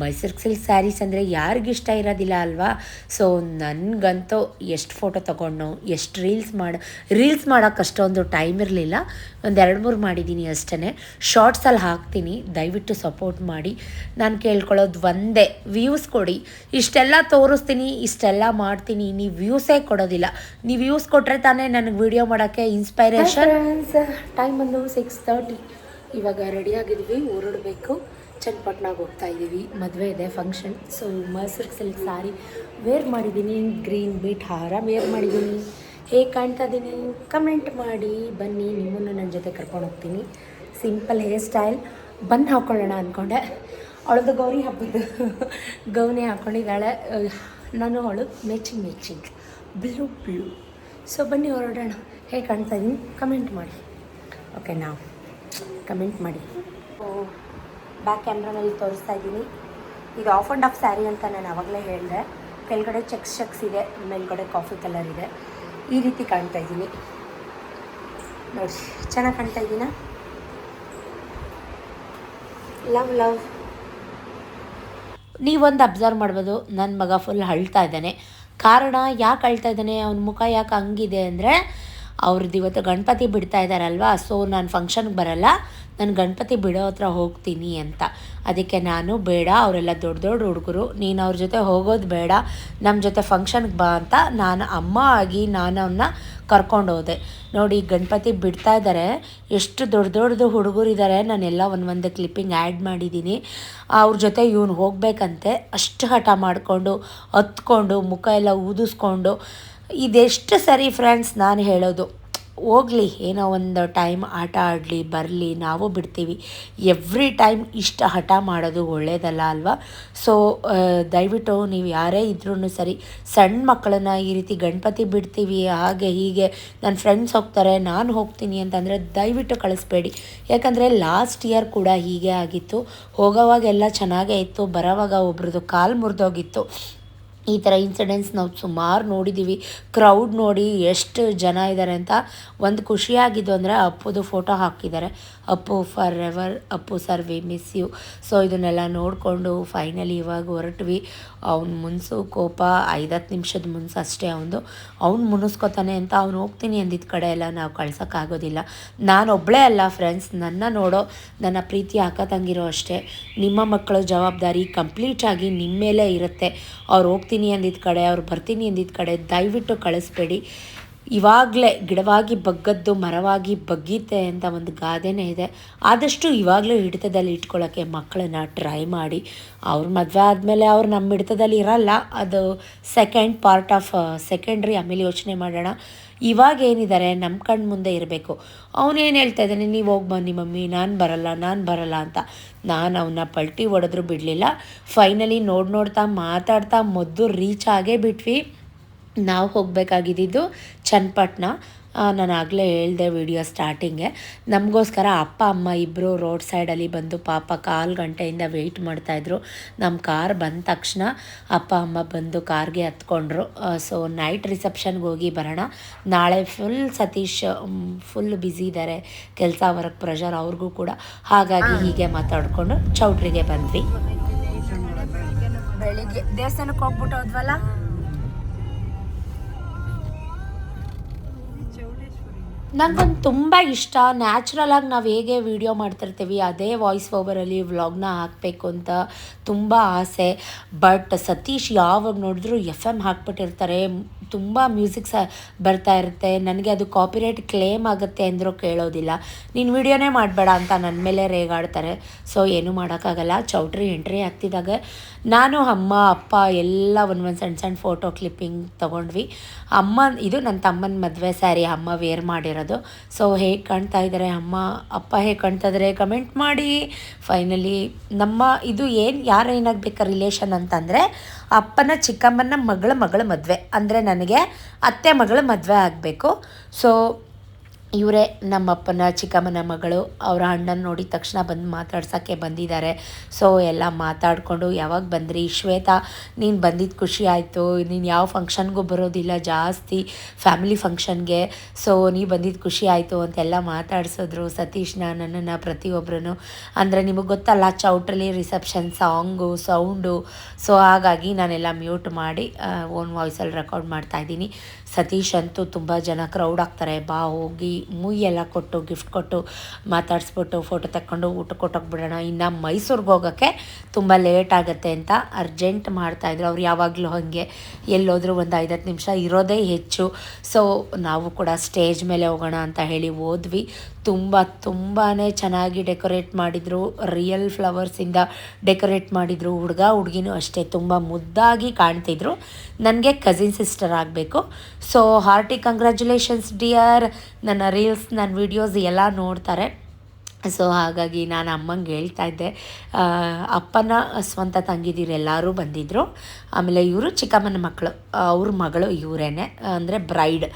ಮೈಸೂರು ಸಿಲ್ಕ್ ಸ್ಯಾರೀಸ್ ಅಂದರೆ ಯಾರಿಗಿಷ್ಟ ಇರೋದಿಲ್ಲ ಅಲ್ವಾ? ಸೊ ನನಗಂತೂ ಎಷ್ಟು ಫೋಟೋ ತೊಗೊಂಡು ಎಷ್ಟು ರೀಲ್ಸ್ ಮಾಡಿ ರೀಲ್ಸ್ ಮಾಡೋಕ್ಕೆ ಅಷ್ಟೊಂದು ಟೈಮ್ ಇರಲಿಲ್ಲ. ಒಂದು ಎರಡು ಮೂರು ಮಾಡಿದ್ದೀನಿ ಅಷ್ಟೇ ಶಾರ್ಟ್ಸಲ್ಲಿ ಹಾಕ್ತೀನಿ. ದಯವಿಟ್ಟು ಸಪೋರ್ಟ್ ಮಾಡಿ. ನಾನು ಕೇಳ್ಕೊಳ್ಳೋದು ಒಂದೇ ವ್ಯೂಸ್ ಕೊಡಿ. ಇಷ್ಟೆಲ್ಲ ತೋರಿಸ್ತೀನಿ ಇಷ್ಟೆಲ್ಲ ಮಾಡ್ತೀನಿ. ನೀವು ವ್ಯೂಸೇ ಕೊಡೋದಿಲ್ಲ. ನೀವು ವ್ಯೂಸ್ ಕೊಟ್ಟರೆ ತಾನೇ ನನಗೆ ವಿಡಿಯೋ ಮಾಡೋಕ್ಕೆ ಇನ್ಸ್ಪೈರೇಷನ್ ಟೈಮ್ ಬಂದು ಸಿಕ್ಸ್ ತರ್ಟಿ ಇವಾಗ ರೆಡಿ ಆಗಿದ್ವಿ, ಹೊರಡಬೇಕು. ಚನ್ನಪಟ್ಟಣಾಗ ಹೋಗ್ತಾ ಇದ್ದೀವಿ. ಮದುವೆ ಇದೆ function so Mysuru silk sari wear ಮಾಡಿದ್ದೀನಿ. ಗ್ರೀನ್ ಬೀಟ್ ಹಾರ ವೇರ್ ಮಾಡಿದ್ದೀನಿ. ಹೇಗೆ ಕಾಣ್ತಾ ಇದ್ದೀನಿ ಕಮೆಂಟ್ ಮಾಡಿ. ಬನ್ನಿ, ನಿಮ್ಮನ್ನು ನನ್ನ ಜೊತೆ ಕರ್ಕೊಂಡು ಹೋಗ್ತೀನಿ. ಸಿಂಪಲ್ ಹೇರ್ ಸ್ಟೈಲ್ ಬಂದು ಹಾಕ್ಕೊಳ್ಳೋಣ ಅಂದ್ಕೊಂಡೆ ಅವಳದು ಗೌರಿ ಹಬ್ಬದ ಗೌನಿ ಹಾಕ್ಕೊಂಡಿದ್ದಾಳೆ ನಾನು ಅವಳು matching matching blue blue so ಬನ್ನಿ, ಹೊರಡೋಣ. ಹೇಗೆ ಕಾಣ್ತಾ ಇದ್ದೀನಿ ಕಮೆಂಟ್ ಮಾಡಿ. ಓಕೆ ನಾವು ಕಮೆಂಟ್ ಮಾಡಿ. ಬ್ಯಾಕ್ ಕ್ಯಾಮ್ರಾನಲ್ಲಿ ತೋರಿಸ್ತಾ ಇದ್ದೀನಿ. ಇದು ಆಫ್ ಆ್ಯಂಡ್ ಆಫ್ ಸ್ಯಾರಿ ಅಂತ ನಾನು ಆವಾಗಲೇ ಹೇಳಿದೆ. ಕೆಳಗಡೆ ಚೆಕ್ಸ್ ಚೆಕ್ಸ್ ಇದೆ, ಮೇಲ್ಗಡೆ ಕಾಫಿ ಕಲರ್ ಇದೆ. ಈ ರೀತಿ ಕಾಣ್ತಾ ಇದ್ದೀನಿ. ನೋಡಿ, ಚೆನ್ನಾಗಿ ಕಾಣ್ತಾ ಇದ್ದೀನ? Love love. ನೀವೊಂದು ಅಬ್ಸರ್ವ್ ಮಾಡ್ಬೋದು. ನನ್ನ ಮಗ ಫುಲ್ ಅಳ್ತಾ ಇದ್ದಾನೆ. ಕಾರಣ ಯಾಕೆ ಅಳ್ತಾ ಇದ್ದಾನೆ? ಅವನ ಮುಖ ಯಾಕೆ ಹಂಗಿದೆ ಅಂದರೆ ಅವ್ರದ್ದು ಇವತ್ತು ಗಣಪತಿ ಬಿಡ್ತಾ ಇದ್ದಾರಲ್ವಾ ಸೊ ನಾನು ಫಂಕ್ಷನ್ಗೆ ಬರಲ್ಲ. ನಾನು ಗಣಪತಿ ಬಿಡೋ ಹತ್ರ ಹೋಗ್ತೀನಿ ಅಂತ. ಅದಕ್ಕೆ ನಾನು ಬೇಡ, ಅವರೆಲ್ಲ ದೊಡ್ಡ ದೊಡ್ಡ ಹುಡುಗರು. ನೀನು ಅವ್ರ ಜೊತೆ ಹೋಗೋದು ಬೇಡ. ನಮ್ಮ ಜೊತೆ ಫಂಕ್ಷನ್ಗೆ ಬಾ ಅಂತ ನಾನು ಅಮ್ಮ ಆಗಿ ನಾನು ಅವನ್ನ ಕರ್ಕೊಂಡು ಹೋದೆ. ನೋಡಿ, ಗಣಪತಿ ಬಿಡ್ತಾ ಇದ್ದಾರೆ ಎಷ್ಟು ದೊಡ್ಡ ದೊಡ್ಡದು ಹುಡುಗರಿದ್ದಾರೆ ನಾನೆಲ್ಲ ಒಂದು ಒಂದು ಕ್ಲಿಪ್ಪಿಂಗ್ ಆ್ಯಡ್ ಮಾಡಿದ್ದೀನಿ ಅವ್ರ ಜೊತೆ ಇವನು ಹೋಗಬೇಕಂತೆ. ಅಷ್ಟು ಹಠ ಮಾಡಿಕೊಂಡು, ಹತ್ಕೊಂಡು, ಮುಖ ಎಲ್ಲ ಊದಿಸ್ಕೊಂಡು ಇದೆಷ್ಟು ಸರಿ ಫ್ರೆಂಡ್ಸ್ ನಾನು ಹೇಳೋದು, ಹೋಗಲಿ, ಏನೋ ಒಂದು ಟೈಮ್ ಆಟ ಆಡಲಿ, ಬರಲಿ, ನಾವು ಬಿಡ್ತೀವಿ. ಎವ್ರಿ ಟೈಮ್ ಇಷ್ಟ ಹಠ ಮಾಡೋದು ಒಳ್ಳೆಯದಲ್ಲ ಅಲ್ವಾ? ಸೊ ದಯವಿಟ್ಟು ನೀವು ಯಾರೇ ಇದ್ರೂ ಸರಿ, ಸಣ್ಣ ಮಕ್ಕಳನ್ನ ಈ ರೀತಿ ಗಣಪತಿ ಬಿಡ್ತೀವಿ, ಹಾಗೆ ಹೀಗೆ ನನ್ನ ಫ್ರೆಂಡ್ಸ್ ಹೋಗ್ತಾರೆ, ನಾನು ಹೋಗ್ತೀನಿ ಅಂತಂದರೆ ದಯವಿಟ್ಟು ಕಳಿಸ್ಬೇಡಿ. ಯಾಕಂದರೆ ಲಾಸ್ಟ್ ಇಯರ್ ಕೂಡ ಹೀಗೆ ಆಗಿತ್ತು. ಹೋಗೋವಾಗೆಲ್ಲ ಚೆನ್ನಾಗೇ ಇತ್ತು, ಬರೋವಾಗ ಒಬ್ರದ್ದು ಕಾಲು ಮುರಿದೋಗಿತ್ತು. ಈ ಥರ ಇನ್ಸಿಡೆಂಟ್ಸ್ ನಾವು ಸುಮಾರು ನೋಡಿದ್ದೀವಿ ಕ್ರೌಡ್ ನೋಡಿ ಎಷ್ಟು ಜನ ಇದ್ದಾರೆ ಅಂತ ಒಂದು ಖುಷಿಯಾಗಿದ್ದು ಅಂದರೆ ಅಪ್ಪುದು ಫೋಟೋ ಹಾಕಿದ್ದಾರೆ. Appu forever Appu sir we miss you so ಇದನ್ನೆಲ್ಲ ನೋಡಿಕೊಂಡು ಫೈನಲಿ ಇವಾಗ ಹೊರಟ್ವಿ. ಅವ್ನು ಮುನ್ಸು ಕೋಪ ಐದತ್ತು ನಿಮಿಷದ ಮುನ್ಸು ಅಷ್ಟೇ ಅವನು ಅವ್ನು ಮುನಿಸ್ಕೊತಾನೆ ಅಂತ ಅವ್ನು ಹೋಗ್ತೀನಿ ಅಂದಿದ್ದ ಕಡೆ ಎಲ್ಲ ನಾವು ಕಳ್ಸೋಕ್ಕಾಗೋದಿಲ್ಲ ನಾನು ಒಬ್ಬಳೇ ಅಲ್ಲ ಫ್ರೆಂಡ್ಸ್ ನನ್ನ ನೋಡೋ, ನನ್ನ ಪ್ರೀತಿ ಅಕ್ಕ ತಂಗಿರೋ ಅಷ್ಟೇ. ನಿಮ್ಮ ಮಕ್ಕಳ ಜವಾಬ್ದಾರಿ ಕಂಪ್ಲೀಟಾಗಿ ನಿಮ್ಮ ಮೇಲೆ ಇರುತ್ತೆ. ಅವ್ರು ಹೋಗ್ತೀನಿ ಅಂದಿದ್ದ ಕಡೆ, ಅವ್ರು ಬರ್ತೀನಿ ಅಂದಿದ್ದ ಕಡೆ ದಯವಿಟ್ಟು ಕಳಿಸ್ಬೇಡಿ. ಇವಾಗಲೇ ಗಿಡವಾಗಿ ಬಗ್ಗದ್ದು, ಮರವಾಗಿ ಬಗ್ಗೀತೆ ಅಂತ ಒಂದು ಗಾದೆನೇ ಇದೆ. ಆದಷ್ಟು ಇವಾಗಲೂ ಹಿಡಿತದಲ್ಲಿ ಇಟ್ಕೊಳ್ಳೋಕ್ಕೆ ಮಕ್ಕಳನ್ನ ಟ್ರೈ ಮಾಡಿ. ಅವ್ರ ಮದುವೆ ಆದಮೇಲೆ ಅವ್ರು ನಮ್ಮ ಹಿಡಿತದಲ್ಲಿ ಇರಲ್ಲ. ಅದು ಸೆಕೆಂಡ್ ಪಾರ್ಟ್ ಆಫ್ ಸೆಕೆಂಡ್ರಿ ಆಮೇಲೆ ಯೋಚನೆ ಮಾಡೋಣ. ಇವಾಗ ಏನಿದ್ದಾರೆ? ನಮ್ಮ ಕಣ್ಣು ಮುಂದೆ ಇರಬೇಕು. ಅವನೇನು ಹೇಳ್ತಾ ಇದ್ದಾನೆ? ನೀವು ಹೋಗಿ ಬನ್ನಿ ಮಮ್ಮಿ. ನಾನು ಬರಲ್ಲ ನಾನು ಬರಲ್ಲ ಅಂತ. ನಾನು ಅವನ್ನ ಪಲ್ಟಿ ಹೊಡೆದ್ರು ಬಿಡಲಿಲ್ಲ. ಫೈನಲಿ ನೋಡಿ ನೋಡ್ತಾ ಮಾತಾಡ್ತಾ ಮೊದ್ದು ರೀಚ್ ಆಗೇ ಬಿಟ್ವಿ. ನಾವು ಹೋಗಬೇಕಾಗಿದ್ದು ಚನ್ನಪಟ್ಟಣ ನಾನು ಆಗಲೇ ಹೇಳಿದೆ ವಿಡಿಯೋ ಸ್ಟಾರ್ಟಿಂಗೆ. ನಮಗೋಸ್ಕರ ಅಪ್ಪ, ಅಮ್ಮ ಇಬ್ಬರು ರೋಡ್ ಸೈಡಲ್ಲಿ ಬಂದು ಪಾಪ ಕಾಲು ಗಂಟೆಯಿಂದ ವೆಯ್ಟ್ ಮಾಡ್ತಾಯಿದ್ರು ನಮ್ಮ ಕಾರ್ ಬಂದ ತಕ್ಷಣ ಅಪ್ಪ, ಅಮ್ಮ ಬಂದು ಕಾರ್ಗೆ ಹತ್ಕೊಂಡ್ರು. ಸೊ ನೈಟ್ ರಿಸೆಪ್ಷನ್ಗೆ ಹೋಗಿ ಬರೋಣ. ನಾಳೆ ಫುಲ್ ಸತೀಶ್ ಫುಲ್ ಬ್ಯುಸಿ ಇದ್ದಾರೆ ಕೆಲಸ ವರ್ಕ್ ಪ್ರೆಷರ್ ಅವ್ರಿಗೂ ಕೂಡ. ಹಾಗಾಗಿ ಹೀಗೆ ಮಾತಾಡಿಕೊಂಡು ಚೌಟ್ರಿಗೆ ಬಂದ್ವಿ. ಬೆಳಿಗ್ಗೆ ದೇವಸ್ಥಾನಕ್ಕೆ ಹೋಗ್ಬಿಟ್ಟು ಹೋದ್ವಲ್ಲ? ನನಗೊಂದು ತುಂಬ ಇಷ್ಟ. ನ್ಯಾಚುರಲ್ ಆಗಿ ನಾವು ಹೇಗೆ ವೀಡಿಯೋ ಮಾಡ್ತಿರ್ತೀವಿ, ಅದೇ ವಾಯ್ಸ್ ಓವರಲ್ಲಿ ವ್ಲಾಗ್ನ ಹಾಕಬೇಕು ಅಂತ ತುಂಬ ಆಸೆ. ಬಟ್ ಸತೀಶ್ ಯಾವಾಗ ನೋಡಿದ್ರು ಎಫ್ ಎಂ ಹಾಕ್ಬಿಟ್ಟಿರ್ತಾರೆ. ತುಂಬ ಮ್ಯೂಸಿಕ್ ಸಹ ಬರ್ತಾ ಇರುತ್ತೆ. ನನಗೆ ಅದು ಕಾಪಿರೈಟ್ ಕ್ಲೇಮ್ ಆಗುತ್ತೆ ಅಂದರೂ ಕೇಳೋದಿಲ್ಲ. ನೀನು ವಿಡಿಯೋನೇ ಮಾಡಬೇಡ ಅಂತ ನನ್ನ ಮೇಲೆ ರೇಗಾಡ್ತಾರೆ. ಸೊ ಏನೂ ಮಾಡೋಕ್ಕಾಗಲ್ಲ. ಚೌಟ್ರಿ, ಎಂಟ್ರಿ ಆಗ್ತಿದ್ದಾಗ ನಾನು, ಅಮ್ಮ, ಅಪ್ಪ ಎಲ್ಲ ಒಂದು ಒಂದು ಸಣ್ಣ ಸಣ್ಣ ಫೋಟೋ ಕ್ಲಿಪ್ಪಿಂಗ್ ತೊಗೊಂಡ್ವಿ. ಅಮ್ಮ, ಇದು ನನ್ನ ತಮ್ಮನ ಮದುವೆ ಸ್ಯಾರಿ ಅಮ್ಮ ವೇರ್ ಮಾಡಿರೋದು. ಸೊ ಹೇಗೆ ಕಾಣ್ತಾ ಇದ್ದಾರೆ ಅಮ್ಮ? ಅಪ್ಪ ಹೇಗೆ ಕಾಣ್ತಾ ಇದ್ದಾರೆ ಕಮೆಂಟ್ ಮಾಡಿ. ಫೈನಲಿ ನಮ್ಮ, ಇದು ಏನು, ಯಾರು ಏನಾಗಬೇಕು ರಿಲೇಷನ್ ಅಂತಂದರೆ ಅಪ್ಪನ ಚಿಕ್ಕಮ್ಮನ ಮಗಳ ಮಗಳ ಮದುವೆ. ಅಂದರೆ ನನಗೆ ಅತ್ತೆ ಮಗಳ ಮದುವೆ ಆಗಬೇಕು. ಸೊ ಇವರೇ ನಮ್ಮಪ್ಪನ, ಚಿಕ್ಕಮ್ಮನ ಮಗಳು. ಅವರ ಅಣ್ಣನ ನೋಡಿದ ತಕ್ಷಣ ಬಂದು ಮಾತಾಡ್ಸೋಕ್ಕೆ ಬಂದಿದ್ದಾರೆ. ಸೊ ಎಲ್ಲ ಮಾತಾಡಿಕೊಂಡು, ಯಾವಾಗ ಬಂದ್ರಿ? ಶ್ವೇತಾ, ನೀನು ಬಂದಿದ್ದು ಖುಷಿ ಆಯಿತು. ನೀನು ಯಾವ ಫಂಕ್ಷನ್ಗೂ ಬರೋದಿಲ್ಲ, ಜಾಸ್ತಿ ಫ್ಯಾಮಿಲಿ ಫಂಕ್ಷನ್ಗೆ ಸೊ ನೀ ಬಂದಿದ್ದು ಖುಷಿ ಆಯಿತು ಅಂತೆಲ್ಲ ಮಾತಾಡ್ಸಿದ್ರು ಸತೀಶ್ನ, ನನ್ನನ್ನು ಪ್ರತಿಯೊಬ್ಬರೂ ಅಂದರೆ ನಿಮಗೆ ಗೊತ್ತಲ್ಲ, ಚೌಟ್ರಲ್ಲಿ ರಿಸೆಪ್ಷನ್ ಸಾಂಗು ಸೌಂಡು ಸೊ ಹಾಗಾಗಿ ನಾನೆಲ್ಲ ಮ್ಯೂಟ್ ಮಾಡಿ ಓನ್ ವಾಯ್ಸಲ್ಲಿ ರೆಕಾರ್ಡ್ ಮಾಡ್ತಾಯಿದ್ದೀನಿ ಸತೀಶ್ ಅಂತೂ ತುಂಬ ಜನ ಕ್ರೌಡ್ ಆಗ್ತಾರೆ. ಬಾ ಹೋಗಿ ಮುಯ್ ಎಲ್ಲ ಕೊಟ್ಟು ಗಿಫ್ಟ್ ಕೊಟ್ಟು, ಮಾತಾಡಿಸ್ಬಿಟ್ಟು ಫೋಟೋ ತಕ್ಕೊಂಡು ಊಟ ಕೊಟ್ಟೋಗ್ಬಿಡೋಣ. ಇನ್ನು ಮೈಸೂರಿಗೆ ಹೋಗೋಕ್ಕೆ ತುಂಬ ಲೇಟ್ ಆಗುತ್ತೆ ಅಂತ ಅರ್ಜೆಂಟ್ ಮಾಡ್ತಾಯಿದ್ರು ಅವ್ರು ಯಾವಾಗಲೂ ಹಾಗೆ ಎಲ್ಲೋದ್ರೂ ಒಂದು ಐದತ್ತು ನಿಮಿಷ ಇರೋದೇ ಹೆಚ್ಚು. ಸೊ ನಾವು ಕೂಡ ಸ್ಟೇಜ್ ಮೇಲೆ ಹೋಗೋಣ ಅಂತ ಹೇಳಿ ಹೋದ್ವಿ. ತುಂಬ ತುಂಬಾ ಚೆನ್ನಾಗಿ ಡೆಕೋರೇಟ್ ಮಾಡಿದರು. ರಿಯಲ್ ಫ್ಲವರ್ಸಿಂದ ಡೆಕೋರೇಟ್ ಮಾಡಿದರು. ಹುಡುಗ, ಹುಡುಗಿನೂ ಅಷ್ಟೇ ತುಂಬ ಮುದ್ದಾಗಿ ಕಾಣ್ತಿದ್ರು. ನನಗೆ ಕಸಿನ್ ಸಿಸ್ಟರ್ ಆಗಬೇಕು. ಸೊ ಹಾರ್ಟಿ ಕಂಗ್ರ್ಯಾಚುಲೇಷನ್ಸ್ ಡಿಯರ್ ನನ್ನ ರೀಲ್ಸ್ ನನ್ನ ವೀಡಿಯೋಸ್ ಎಲ್ಲ ನೋಡ್ತಾರೆ. ಸೊ ಹಾಗಾಗಿ ನಾನು ಅಮ್ಮಂಗೆ ಹೇಳ್ತಾ ಇದ್ದೆ. ಅಪ್ಪನ ಸ್ವಂತ ತಂಗಿದಿರು ಎಲ್ಲರೂ ಬಂದಿದ್ದರು ಆಮೇಲೆ ಇವರು ಚಿಕ್ಕಮ್ಮನ ಮಕ್ಕಳು ಅವ್ರ ಮಗಳು ಇವರೇನೆ, ಅಂದರೆ ಬ್ರೈಡ್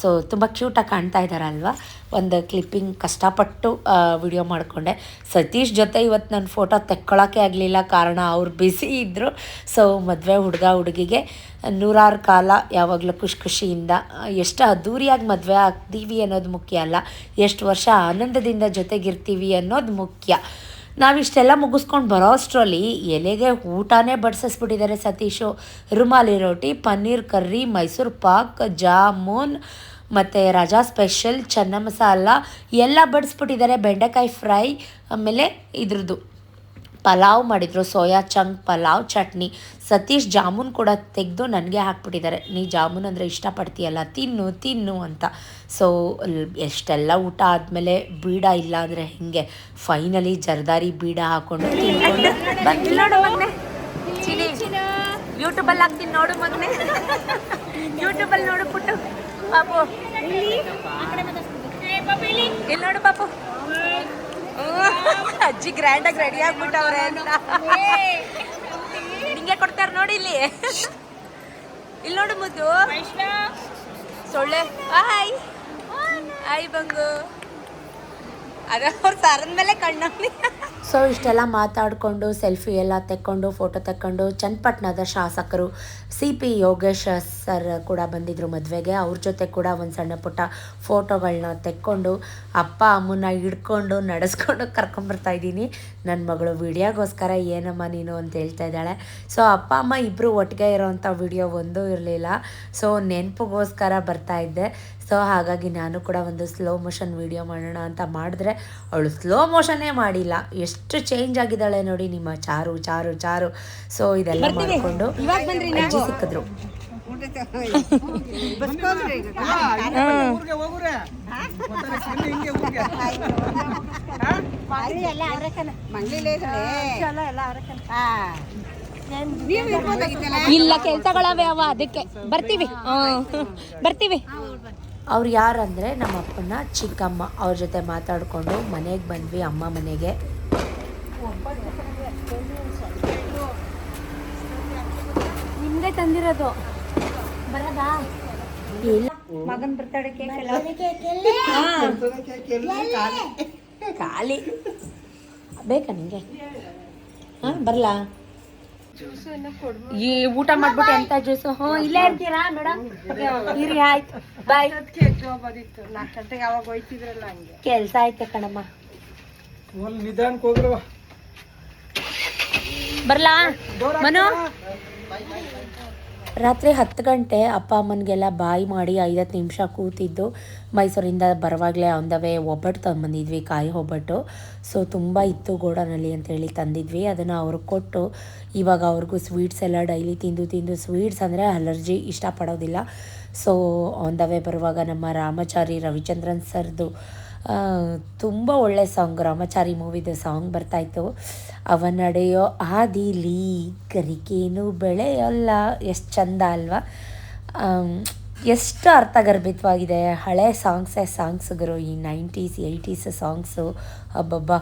ಸೊ ತುಂಬ ಕ್ಯೂಟಾಗಿ ಕಾಣ್ತಾ ಇದ್ದಾರಲ್ವ ಒಂದು ಕ್ಲಿಪ್ಪಿಂಗ್ ಕಷ್ಟಪಟ್ಟು ವಿಡಿಯೋ ಮಾಡಿಕೊಂಡೆ. ಸತೀಶ್ ಜೊತೆ ಇವತ್ತು ನನ್ನ ಫೋಟೋ ತೆಕ್ಕೊಳ್ಳೋಕ್ಕೆ ಆಗಲಿಲ್ಲ, ಕಾರಣ ಅವ್ರು ಬ್ಯುಸಿ ಇದ್ದರು ಸೊ ಮದುವೆ ಹುಡುಗ ಹುಡುಗಿಗೆ ನೂರಾರು ಕಾಲ ಯಾವಾಗಲೂ ಖುಷಿ ಖುಷಿಯಿಂದ, ಎಷ್ಟು ಅದ್ದೂರಿಯಾಗಿ ಮದುವೆ ಆಗ್ತೀವಿ ಅನ್ನೋದು ಮುಖ್ಯ ಅಲ್ಲ, ಎಷ್ಟು ವರ್ಷ ಆನಂದದಿಂದ ಜೊತೆಗಿರ್ತೀವಿ ಅನ್ನೋದು ಮುಖ್ಯ. ನಾವಿಷ್ಟೆಲ್ಲ ಮುಗಿಸ್ಕೊಂಡು ಬರೋ ಅಷ್ಟರಲ್ಲಿ ಎಲೆಗೆ ಊಟನೇ ಬಡಿಸಿಸ್ಬಿಟ್ಟಿದ್ದಾರೆ ಸತೀಶು. ರುಮಾಲಿ ರೋಟಿ, ಪನ್ನೀರ್ ಕರ್ರಿ, ಮೈಸೂರು ಪಾಕ್, ಜಾಮೂನ್ ಮತ್ತು ರಜಾ ಸ್ಪೆಷಲ್, ಚೆನ್ನ ಮಸಾಲ ಎಲ್ಲ ಬಡಿಸ್ಬಿಟ್ಟಿದ್ದಾರೆ. ಬೆಂಡೆಕಾಯಿ ಫ್ರೈ ಆಮೇಲೆ ಇದ್ರದ್ದು. ಪಲಾವ್ ಮಾಡಿದರು, ಸೋಯಾ ಚಂಕ್ ಪಲಾವ್ ಚಟ್ನಿ. ಸತೀಶ್ ಜಾಮೂನ್ ಕೂಡ ತೆಗೆದು ನನಗೆ ಹಾಕ್ಬಿಟ್ಟಿದ್ದಾರೆ. ನೀ ಜಾಮೂನ್ ಅಂದರೆ ಇಷ್ಟಪಡ್ತೀಯಲ್ಲ, ತಿನ್ನು ತಿನ್ನು ಅಂತ. ಸೊ ಎಷ್ಟೆಲ್ಲ ಊಟ ಆದಮೇಲೆ ಬೀಡ ಇಲ್ಲ ಅಂದರೆ ಹಿಂಗೆ? ಫೈನಲಿ ಜರ್ದಾರಿ ಬೀಡ ಹಾಕ್ಕೊಂಡು ತಿನ್ಕೊಂಡು ನೋಡು ಯೂಟ್ಯೂಬಲ್ಲಿ ಹಾಕ್ತೀನಿ ನೋಡು ಮಗನೆ. ಯೂಟ್ಯೂಬಲ್ಲಿ ನೋಡು ಪುಟ್ಟು. ಪಾಪು. ಇಲ್ಲಿ ನೋಡು ಪಾಪು. ಅಜ್ಜಿ ಗ್ರ್ಯಾಂಡಾಗಿ ರೆಡಿ ಆಗ್ಬಿಟ್ಟವ್ರೆ ಅಂತ. ನಿಂಗೆ ಕೊಡ್ತಾರೆ ನೋಡಿ ಇಲ್ಲಿ. ಇಲ್ಲಿ ನೋಡು ಮುದ್ದು. ಸೊಳ್ಳೆ. ಆಯ್ ಆಯ್ ಬಂಗು. ಸೊ ಇಷ್ಟೆಲ್ಲ ಮಾತಾಡಿಕೊಂಡು ಸೆಲ್ಫಿ ಎಲ್ಲ ತೆಕ್ಕೊಂಡು ಫೋಟೋ ತಕ್ಕೊಂಡು ಚನ್ನಪಟ್ಟಣದ ಶಾಸಕರು ಸಿ ಪಿ ಯೋಗೇಶ್ ಸರ್ ಕೂಡ ಬಂದಿದ್ರು ಮದುವೆಗೆ. ಅವ್ರ ಜೊತೆ ಕೂಡ ಒಂದು ಸಣ್ಣ ಪುಟ್ಟ ಫೋಟೋಗಳನ್ನ ತೆಕ್ಕೊಂಡು, ಅಪ್ಪ ಅಮ್ಮನ ಹಿಡ್ಕೊಂಡು, ನಡೆಸ್ಕೊಂಡು ಕರ್ಕೊಂಬರ್ತಾ ಇದ್ದೀನಿ. ನನ್ನ ಮಗಳು ವಿಡಿಯೋಗೋಸ್ಕರ ಏನಮ್ಮ ನೀನು ಅಂತ ಹೇಳ್ತಾ ಇದ್ದಾಳೆ. ಸೊ ಅಪ್ಪ ಅಮ್ಮ ಇಬ್ಬರು ಒಟ್ಟಿಗೆ ಇರೋವಂಥ ವಿಡಿಯೋ ಒಂದೂ ಇರಲಿಲ್ಲ. ಸೊ ನೆನಪಿಗೋಸ್ಕರ ಬರ್ತಾ ಇದ್ದೆ. ಸೊ ಹಾಗಾಗಿ ನಾನು ಕೂಡ ಒಂದು ಸ್ಲೋ ಮೋಷನ್ ವಿಡಿಯೋ ಮಾಡೋಣ ಅಂತ ಮಾಡಿದ್ರೆ ಅವಳು ಸ್ಲೋ ಮೋಷನ್ನೇ ಮಾಡಿಲ್ಲ. ಎಷ್ಟು ಚೇಂಜ್ ಆಗಿದ್ದಾಳೆ ನೋಡಿ ನಿಮ್ಮ ಚಾರು ಚಾರು ಚಾರು. ಸೊ ಇದೆಲ್ಲ ಮಾಡಿಕೊಂಡು ಅಜ್ಜಿ ಸಿಕ್ಕಿದ್ರು.
ಇಲ್ಲ ಕೆಲ್ಸಗಳವೆ ಅವ ಅದಕ್ಕೆ. ಬರ್ತೀವಿ. ಬರ್ತೀವಿ.
ಅವ್ರು ಯಾರಂದರೆ ನಮ್ಮ ಅಪ್ಪನ ಚಿಕ್ಕಮ್ಮ. ಅವ್ರ ಜೊತೆ ಮಾತಾಡಿಕೊಂಡು ಮನೆಗೆ ಬಂದ್ವಿ ಅಮ್ಮ ಮನೆಗೆ.
ನಿಮಗೆ ತಂದಿರೋದು. ಬರದಾ?
ಇಲ್ಲ.
ಮಗನ್ ಬರ್ತಡೆ ಕೇಕ್
ಖಾಲಿ. ಬೇಕಾ ನಿಂಗೆ? ಹಾ ಬರಲಾ? ಈ ಊಟ ಮಾಡ್ಬಿಟ್ಟು ಎಂತ ಜ್ಯೂಸು ಹ್ಞೂ ಇಲ್ಲೇ ಇರ್ತೀರಾ ಮೇಡಮ್ ಇರಿ ಆಯ್ತು. ಬಾಯ್
ನಾಲ್ಕು ಗಂಟೆಗೆ ಯಾವಾಗ ಹೋಯ್ತಿದ್ರಲ್ಲ ಹಂಗೆ?
ಕೆಲಸ ಆಯ್ತು ಕಣಮ್ಮ.
ಒಂದು ನಿಧಾನಕ್ಕೆ ಹೋಗ್ರವ
ಬರ್ಲಾ? ಮನು? ರಾತ್ರಿ ಹತ್ತು ಗಂಟೆ ಅಪ್ಪ ಅಮ್ಮನಿಗೆಲ್ಲ ಬಾಯಿ ಮಾಡಿ ಐದತ್ತು ನಿಮಿಷ ಕೂತಿದ್ದು. ಮೈಸೂರಿಂದ ಬರುವಾಗಲೇ ವೇ ಒಬ್ಬಟ್ಟು ಕಾಯಿ ಒಬ್ಬಟ್ಟು. ಸೊ ತುಂಬ ಇತ್ತು ಗೋಡನಲ್ಲಿ ಅಂತೇಳಿ ತಂದಿದ್ವಿ. ಅದನ್ನು ಅವ್ರಿಗೆ ಕೊಟ್ಟು ಇವಾಗ ಅವ್ರಿಗೂ ಸ್ವೀಟ್ಸ್ ಎಲ್ಲ ಡೈಲಿ ತಿಂದು ತಿಂದು ಸ್ವೀಟ್ಸ್ ಅಂದರೆ ಅಲರ್ಜಿ ಇಷ್ಟಪಡೋದಿಲ್ಲ. ಸೊ ವೇ ಬರುವಾಗ ನಮ್ಮ ರಾಮಚಾರಿ ರವಿಚಂದ್ರನ್ ಸರ್ದು ತುಂಬ ಒಳ್ಳೆ ಸಾಂಗ್ ರಾಮಚಾರಿ ಮೂವಿದು ಸಾಂಗ್ ಬರ್ತಾಯಿತ್ತು ಅವ ಆದಿಲಿ ಕರಿಕೇನು ಬೆಳೆಯಲ್ಲ. ಎಷ್ಟು ಚಂದ ಅಲ್ವಾ? ಎಷ್ಟು ಅರ್ಥಗರ್ಭಿತವಾಗಿದೆ. ಹಳೆ ಸಾಂಗ್ಸೇ ಸಾಂಗ್ಸ್ ಗುರು. ಈ ನೈಂಟೀಸ್, ಏಯ್ಟೀಸ್ ಸಾಂಗ್ಸು ಹಬ್ಬಬ್ಬ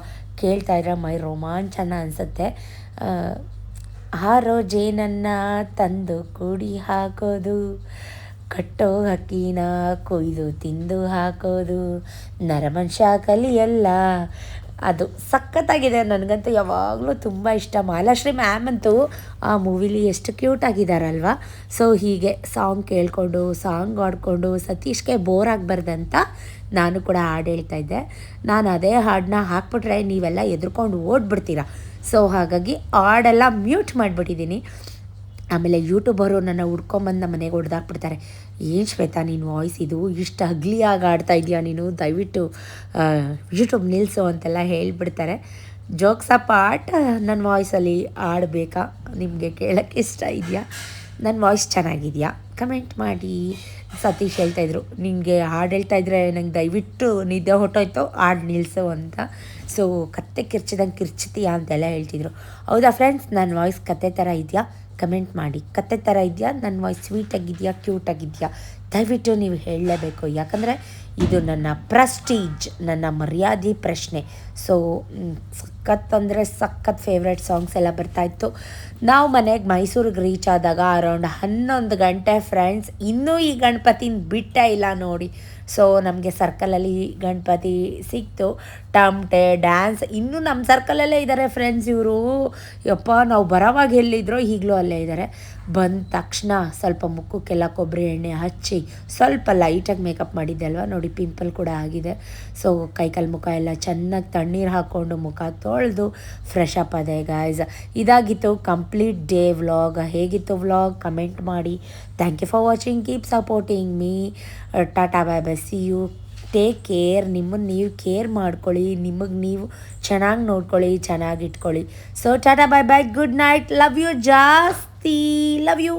ಕೇಳ್ತಾ ಇದ್ರೆ ಮೈ ರೋಮಾಂಚನ ಅನಿಸುತ್ತೆ. ಆ ಜೇನನ್ನ ತಂದು ಕೂಡಿ ಹಾಕೋದು. ಕಟ್ಟೋ ಹಕ್ಕಿನ ಕೊಯ್ದು ತಿಂದು ಹಾಕೋದು. ನರಮನುಷ್ಯ ಕಲಿಯಲ್ಲ. ಅದು ಸಖತ್ತಾಗಿದೆ ನನಗಂತೂ ಯಾವಾಗಲೂ ತುಂಬ ಇಷ್ಟ. ಮಾಲಾಶ್ರೀ ಮ್ಯಾಮ್ ಅಂತೂ ಆ ಮೂವಿಲಿ ಎಷ್ಟು ಕ್ಯೂಟ್ ಆಗಿದ್ದಾರಲ್ವ ಸೊ ಹೀಗೆ ಸಾಂಗ್ ಕೇಳಿಕೊಂಡು ಸಾಂಗ್ ಆಡ್ಕೊಂಡು ಸತೀಶ್ಗೆ ಬೋರ್ ಆಗಬಾರ್ದಂತ ನಾನು ಕೂಡ ಹಾಡು ಹೇಳ್ತಾ ಇದ್ದೆ. ನಾನು ಅದೇ ಹಾಡನ್ನ ಹಾಕ್ಬಿಟ್ರೆ ನೀವೆಲ್ಲ ಎದ್ರುಕೊಂಡು ಓಡ್ಬಿಡ್ತೀರಾ? ಸೊ ಹಾಗಾಗಿ ಹಾಡೆಲ್ಲ ಮ್ಯೂಟ್ ಮಾಡಿಬಿಟ್ಟಿದ್ದೀನಿ. ಆಮೇಲೆ ಯೂಟ್ಯೂಬರು ನನ್ನ ಹುಡ್ಕೊಂಬಂದು ನಮ್ಮ ಮನೆಗೆ ಹೊಡೆದಾಕ್ಬಿಡ್ತಾರೆ. ಏನು ಶ್ವೇತಾ, ನೀನು ವಾಯ್ಸ್ ಇದು ಇಷ್ಟು ಅಗ್ಲಿಯಾಗಿ ಆಡ್ತಾ ಇದೆಯಾ ನೀನು? ದಯವಿಟ್ಟು ಯೂಟ್ಯೂಬ್ ನಿಲ್ಲಿಸು ಅಂತೆಲ್ಲ ಹೇಳಿಬಿಡ್ತಾರೆ. ಜೋಕ್ಸ ಪಾಟ್ ನನ್ನ ವಾಯ್ಸಲ್ಲಿ ಆಡಬೇಕಾ? ನಿಮಗೆ ಕೇಳೋಕ್ಕೆ ಇಷ್ಟ ಇದೆಯಾ? ನನ್ನ ವಾಯ್ಸ್ ಚೆನ್ನಾಗಿದೆಯಾ? ಕಮೆಂಟ್ ಮಾಡಿ. ಸತೀಶ್ ಹೇಳ್ತಾಯಿದ್ರು ನಿನಗೆ ಹಾಡು ಹೇಳ್ತಾ ಇದ್ರೆ ನಂಗೆ ದಯವಿಟ್ಟು ನಿದ್ದೆ ಹೊಟ್ಟೋಯ್ತು ಹಾಡು ನಿಲ್ಲಿಸು ಅಂತ. ಸೊ ಕತ್ತೆ ಕಿರ್ಚಿದಂಗೆ ಕಿರ್ಚಿತೀಯಾ ಅಂತೆಲ್ಲ ಹೇಳ್ತಿದ್ರು. ಹೌದಾ ಫ್ರೆಂಡ್ಸ್ ನನ್ನ ವಾಯ್ಸ್ ಕತೆ ಥರ ಇದೆಯಾ? ಕಮೆಂಟ್ ಮಾಡಿ. ಕತೆ ಥರ ಇದೆಯಾ? ನನ್ನ ವಾಯ್ಸ್ ಸ್ವೀಟಾಗಿದೆಯಾ ಕ್ಯೂಟಾಗಿದೆಯಾ ದಯವಿಟ್ಟು ನೀವು ಹೇಳಲೇಬೇಕು. ಯಾಕಂದರೆ ಇದು ನನ್ನ ಪ್ರೆಸ್ಟೀಜ್ ನನ್ನ ಮರ್ಯಾದೆ ಪ್ರಶ್ನೆ. ಸೊ ಸಖತ್ ಅಂದರೆ ಸಖತ್ ಫೇವ್ರೆಟ್ ಸಾಂಗ್ಸ್ ಎಲ್ಲ ಬರ್ತಾಯಿತ್ತು ನಾವು ಮನೆಗೆ ಮೈಸೂರಿಗೆ ರೀಚ್ ಆದಾಗ ಅರೌಂಡ್ ಹನ್ನೊಂದು ಗಂಟೆ ಫ್ರೆಂಡ್ಸ್ ಇನ್ನೂ ಈ ಗಣಪತಿನ ಬಿಟ್ಟೇ ಇಲ್ಲ ನೋಡಿ. ಸೊ ನಮಗೆ ಸರ್ಕಲಲ್ಲಿ ಗಣಪತಿ ಸಿಕ್ತು. ತಮಟೆ ಡ್ಯಾನ್ಸ್ ಇನ್ನೂ ನಮ್ಮ ಸರ್ಕಲಲ್ಲೇ ಇದ್ದಾರೆ ಫ್ರೆಂಡ್ಸ್ ಇವರು. ಯಪ್ಪ, ನಾವು ಬರೋವಾಗ ಎಲ್ಲಿದ್ರೋ ಈಗಲೂ ಅಲ್ಲೇ ಇದ್ದಾರೆ ಬಂದ ತಕ್ಷಣ ಸ್ವಲ್ಪ ಮುಖಕ್ಕೆಲ್ಲ ಕೊಬ್ಬರಿ ಎಣ್ಣೆ ಹಚ್ಚಿ ಸ್ವಲ್ಪ ಲೈಟಾಗಿ ಮೇಕಪ್ ಮಾಡಿದ್ದೆ ಅಲ್ವಾ ನೋಡಿ ಪಿಂಪಲ್ ಕೂಡ ಆಗಿದೆ. ಸೊ ಕೈಕಾಲು ಮುಖ ಎಲ್ಲ ಚೆನ್ನಾಗಿ ತಣ್ಣೀರು ಹಾಕ್ಕೊಂಡು ಮುಖ ತೊಳೆದು ಫ್ರೆಶ್ ಅಪ್ ಅದೇ ಗಾಯ್ಸ್ ಇದಾಗಿತ್ತು ಕಂಪ್ಲೀಟ್ ಡೇ ವ್ಲಾಗ್ ಹೇಗಿತ್ತು ವ್ಲಾಗ್ ಕಮೆಂಟ್ ಮಾಡಿ. Thank you for watching keep supporting me tata bye bye see you take care ನಿಮ್ಮನ್ನು ನೀವು ಕೇರ್ ಮಾಡ್ಕೊಳ್ಳಿ, ನಿಮಗೆ ನೀವು ಚೆನ್ನಾಗಿ ನೋಡ್ಕೊಳ್ಳಿ, ಚೆನ್ನಾಗಿ ಇಟ್ಕೊಳ್ಳಿ. So tata bye bye good night love you ಜಾಸ್ತಿ. Love you